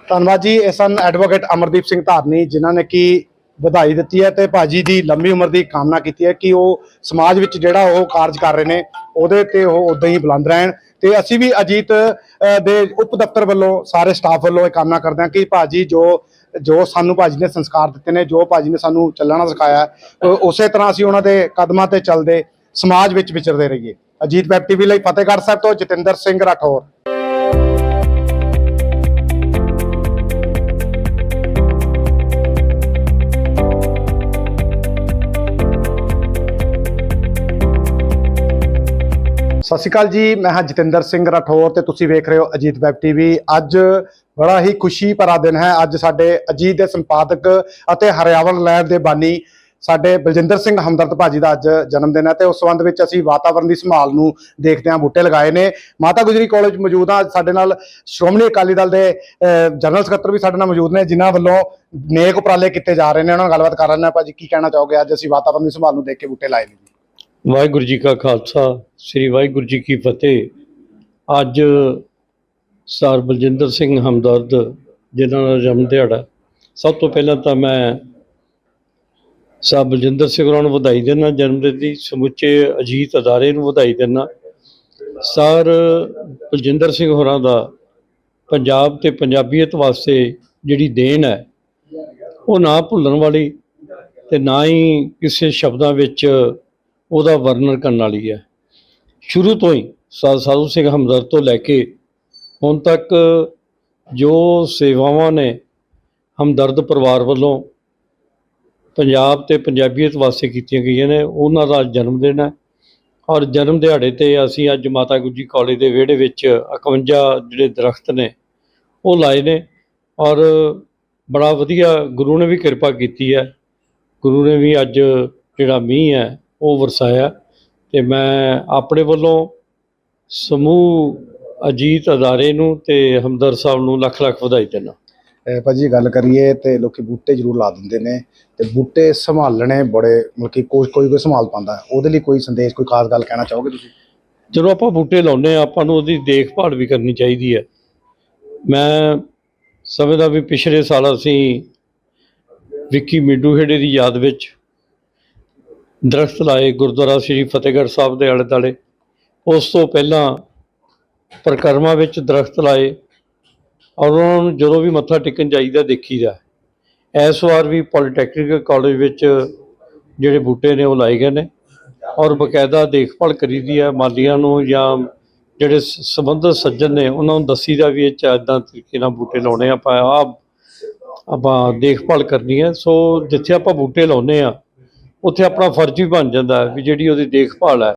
ਧੰਨਵਾਦ ਜੀ। ਇਹ ਸਨ ਐਡਵੋਕੇਟ ਅਮਰਦੀਪ ਸਿੰਘ ਧਾਰਨੀ ਜਿਨ੍ਹਾਂ ਨੇ ਕਿ ਵਧਾਈ ਦਿੱਤੀ ਹੈ ਤੇ ਭਾਜੀ ਦੀ ਲੰਮੀ ਉਮਰ ਦੀ ਕਾਮਨਾ ਕੀਤੀ ਹੈ ਕਿ ਉਹ ਸਮਾਜ ਵਿੱਚ ਜਿਹੜਾ ਉਹ ਕਾਰਜ ਕਰ ਰਹੇ ਨੇ ਉਹਦੇ ਤੇ ਉਹ ਉਦਾਂ ਹੀ ਬੁਲੰਦ ਰਹਿਣ। ਤੇ ਅਸੀਂ ਵੀ ਅਜੀਤ ਅ, ਦੇ ਉਪ ਦਫ਼ਤਰ ਵੱਲੋਂ ਸਾਰੇ ਸਟਾਫ ਵੱਲੋਂ ਇਹ ਕਾਮਨਾ ਕਰਦੇ ਹਾਂ ਕਿ ਭਾਜੀ ਜੋ ਜੋ ਸਾਨੂੰ ਭਾਜੀ ਨੇ ਸੰਸਕਾਰ ਦਿੱਤੇ ਨੇ ਜੋ ਭਾਜੀ ਨੇ ਸਾਨੂੰ ਚੱਲਣਾ ਸਿਖਾਇਆ ਹੈ, ਉਹ ਉਸੇ ਤਰ੍ਹਾਂ ਅਸੀਂ ਉਹਨਾਂ ਦੇ ਕਦਮਾਂ ਤੇ ਚੱਲਦੇ ਸਮਾਜ ਵਿੱਚ ਵਿਚਰਦੇ ਰਹੀਏ। ਅਜੀਤ ਵੈਬ ਟੀਵੀ ਲਈ ਫਤਿਹਗੜ੍ਹ ਸਾਹਿਬ ਤੋਂ ਜਤਿੰਦਰ ਸਿੰਘ ਰਾਠੌਰ। ਸਤਿ ਸ਼੍ਰੀ ਅਕਾਲ ਜੀ, ਮੈਂ ਹਾਂ ਜਤਿੰਦਰ ਸਿੰਘ ਰਾਠੌਰ ਤੇ ਤੁਸੀਂ ਵੇਖ ਰਹੇ ਹੋ ਅਜੀਤ ਵੈਬ ਟੀਵੀ। ਅੱਜ ਬੜਾ ਹੀ ਖੁਸ਼ੀ ਭਰਾ ਦਿਨ ਹੈ। ਅੱਜ ਸਾਡੇ ਅਜੀਤ ਦੇ ਸੰਪਾਦਕ ਅਤੇ ਹਰਿਆਵਲ ਲਹਿਰ ਦੇ ਬਾਨੀ ਸਾਡੇ ਬਲਜਿੰਦਰ ਸਿੰਘ ਹਮਦਰਦ ਭਾਜੀ ਦਾ ਅੱਜ ਜਨਮ ਦਿਨ ਹੈ ਤੇ ਉਸ ਸੰਬੰਧ ਵਿੱਚ ਅਸੀਂ ਵਾਤਾਵਰਣ ਦੀ ਸੰਭਾਲ ਨੂੰ ਦੇਖਦੇ ਹਾਂ ਬੂਟੇ ਲਗਾਏ ਨੇ। ਮਾਤਾ ਗੁਜਰੀ ਕਾਲਜ ਮੌਜੂਦ ਆ, ਸਾਡੇ ਨਾਲ ਸ਼੍ਰੋਮਣੀ ਅਕਾਲੀ ਦਲ ਦੇ ਜਨਰਲ ਸਕੱਤਰ ਵੀ ਸਾਡੇ ਨਾਲ ਮੌਜੂਦ ਨੇ, ਜਿਨ੍ਹਾਂ ਵੱਲੋਂ ਨੇਕ ਉਪਰਾਲੇ ਕੀਤੇ ਜਾ ਰਹੇ ਨੇ। ਉਹਨਾਂ ਨਾਲ ਗੱਲਬਾਤ ਕਰ ਰਹੇ ਨੇ ਭਾਜੀ, ਕੀ ਕਹਿਣਾ ਚਾਹੋਗੇ? ਅੱਜ ਅਸੀਂ ਵਾਤਾਵਰਣ ਦੀ ਸੰਭਾਲ ਨੂੰ ਦੇਖ ਕੇ ਬੂਟੇ ਲਾਏ ਨੇ ਵਾਹਿਗੁਰੂ ਜੀ ਕਾ ਖਾਲਸਾ, ਸ੍ਰੀ ਵਾਹਿਗੁਰੂ ਜੀ ਕੀ ਫਤਿਹ। ਅੱਜ ਸਰ ਬਲਜਿੰਦਰ ਸਿੰਘ ਹਮਦਰਦ, ਜਿਨ੍ਹਾਂ ਦਾ ਜਨਮ ਦਿਹਾੜਾ, ਸਭ ਤੋਂ ਪਹਿਲਾਂ ਤਾਂ ਮੈਂ ਸਰ ਬਲਜਿੰਦਰ ਸਿੰਘ ਹੋਰਾਂ ਨੂੰ ਵਧਾਈ ਦਿੰਦਾ, ਜਨਮ ਦਿਨ ਦੀ ਸਮੁੱਚੇ ਅਜੀਤ ਅਦਾਰੇ ਨੂੰ ਵਧਾਈ ਦਿੰਦਾ। ਸਰ ਬਲਜਿੰਦਰ ਸਿੰਘ ਹੋਰਾਂ ਦਾ ਪੰਜਾਬ ਤੇ ਪੰਜਾਬੀਅਤ ਵਾਸਤੇ ਜਿਹੜੀ ਦੇਣ ਹੈ, ਉਹ ਨਾ ਭੁੱਲਣ ਵਾਲੀ ਤੇ ਨਾ ਹੀ ਕਿਸੇ ਸ਼ਬਦਾਂ ਵਿੱਚ ਉਹਦਾ ਵਰਣਨ ਕਰਨ ਵਾਲੀ ਹੈ। ਸ਼ੁਰੂ ਤੋਂ ਹੀ ਸਾ- ਸਾਧੂ ਸਿੰਘ ਹਮਦਰਦ ਤੋਂ ਲੈ ਕੇ ਹੁਣ ਤੱਕ ਜੋ ਸੇਵਾਵਾਂ ਨੇ ਹਮਦਰਦ ਪਰਿਵਾਰ ਵੱਲੋਂ ਪੰਜਾਬ ਤੇ ਪੰਜਾਬੀਅਤ ਵਾਸਤੇ ਕੀਤੀਆਂ ਗਈਆਂ ਨੇ, ਉਹਨਾਂ ਦਾ ਜਨਮ ਦਿਨ ਹੈ। ਔਰ ਜਨਮ ਦਿਹਾੜੇ ਤੇ ਅਸੀਂ ਅੱਜ ਮਾਤਾ ਗੁਜਰੀ ਕਾਲਜ ਦੇ ਵਿਹੜੇ ਵਿੱਚ 51 ਜਿਹੜੇ ਦਰਖਤ ਨੇ, ਉਹ ਲਾਏ ਨੇ। ਔਰ ਬੜਾ ਵਧੀਆ ਗੁਰੂ ਨੇ ਵੀ ਕਿਰਪਾ ਕੀਤੀ ਹੈ। ਗੁਰੂ ਨੇ ਵੀ ਅੱਜ ਜਿਹੜਾ ਮੀਂਹ ਹੈ ਉਹ ਵਰਸਾਇਆ ਤੇ ਮੈਂ ਆਪਣੇ ਵੱਲੋਂ ਸਮੂਹ ਅਜੀਤ ਅਦਾਰੇ ਨੂੰ ਤੇ ਹਮਦਰ ਸਾਹਿਬ ਨੂੰ ਲੱਖ ਲੱਖ ਵਧਾਈ ਦਿੰਦਾ। ਭਾਜੀ ਗੱਲ ਕਰੀਏ ਤੇ ਲੋਕੀ ਬੂਟੇ ਜ਼ਰੂਰ ਲਾ ਦਿੰਦੇ ਨੇ ਤੇ ਬੂਟੇ ਸੰਭਾਲਣੇ ਬੜੇ ਮਤਲਬ ਕਿ ਕੋਈ ਕੋਈ ਕੋਈ ਸੰਭਾਲ ਪਾਉਂਦਾ। ਉਹਦੇ ਲਈ ਕੋਈ ਸੰਦੇਸ਼ ਕੋਈ ਖਾਸ ਗੱਲ ਕਹਿਣਾ ਚਾਹੋਗੇ ਤੁਸੀਂ? ਜਦੋਂ ਆਪਾਂ ਬੂਟੇ ਲਾਉਂਦੇ ਆ ਆਪਾਂ ਨੂੰ ਉਹਦੀ ਦੇਖਭਾਲ ਵੀ ਕਰਨੀ ਚਾਹੀਦੀ ਹੈ। ਮੈਂ ਸਮਝਦਾ ਵੀ ਪਿਛਲੇ ਸਾਲ ਅਸੀਂ ਵਿੱਕੀ ਮਿੱਡੂ ਹੇੜੇ ਦੀ ਯਾਦ ਵਿੱਚ ਦਰਖਤ ਲਾਏ ਗੁਰਦੁਆਰਾ ਸ੍ਰੀ ਫਤਿਹਗੜ੍ਹ ਸਾਹਿਬ ਦੇ ਆਲੇ ਦੁਆਲੇ ਉਸ ਤੋਂ ਪਹਿਲਾਂ ਪ੍ਰਕਰਮਾ ਵਿੱਚ ਦਰਖਤ ਲਾਏ ਔਰ ਉਹਨਾਂ ਨੂੰ ਜਦੋਂ ਵੀ ਮੱਥਾ ਟੇਕਣ ਜਾਈਦਾ ਦੇਖੀਦਾ। ਇਸ ਵਾਰ ਵੀ ਪੋਲੀਟੈਕਨਿਕ ਕਾਲਜ ਵਿੱਚ ਜਿਹੜੇ ਬੂਟੇ ਨੇ ਉਹ ਲਾਏ ਗਏ ਨੇ ਔਰ ਬਕਾਇਦਾ ਦੇਖਭਾਲ ਕਰੀਦੀ ਹੈ। ਮਾਲੀਆਂ ਨੂੰ ਜਾਂ ਜਿਹੜੇ ਸ- ਸੰਬੰਧਿਤ ਸੱਜਣ ਨੇ ਉਹਨਾਂ ਨੂੰ ਦੱਸੀਦਾ ਵੀ ਇਹ ਚ ਇੱਦਾਂ ਤਰੀਕੇ ਨਾਲ ਬੂਟੇ ਲਾਉਣੇ ਆਪਾਂ ਆ ਆਪਾਂ ਦੇਖਭਾਲ ਕਰਨੀ ਹੈ। ਸੋ ਜਿੱਥੇ ਆਪਾਂ ਬੂਟੇ ਲਾਉਨੇ ਆ ਉੱਥੇ ਆਪਣਾ ਫਰਜ਼ ਵੀ ਬਣ ਜਾਂਦਾ ਹੈ ਵੀ ਜਿਹੜੀ ਉਹਦੀ ਦੇਖਭਾਲ ਹੈ।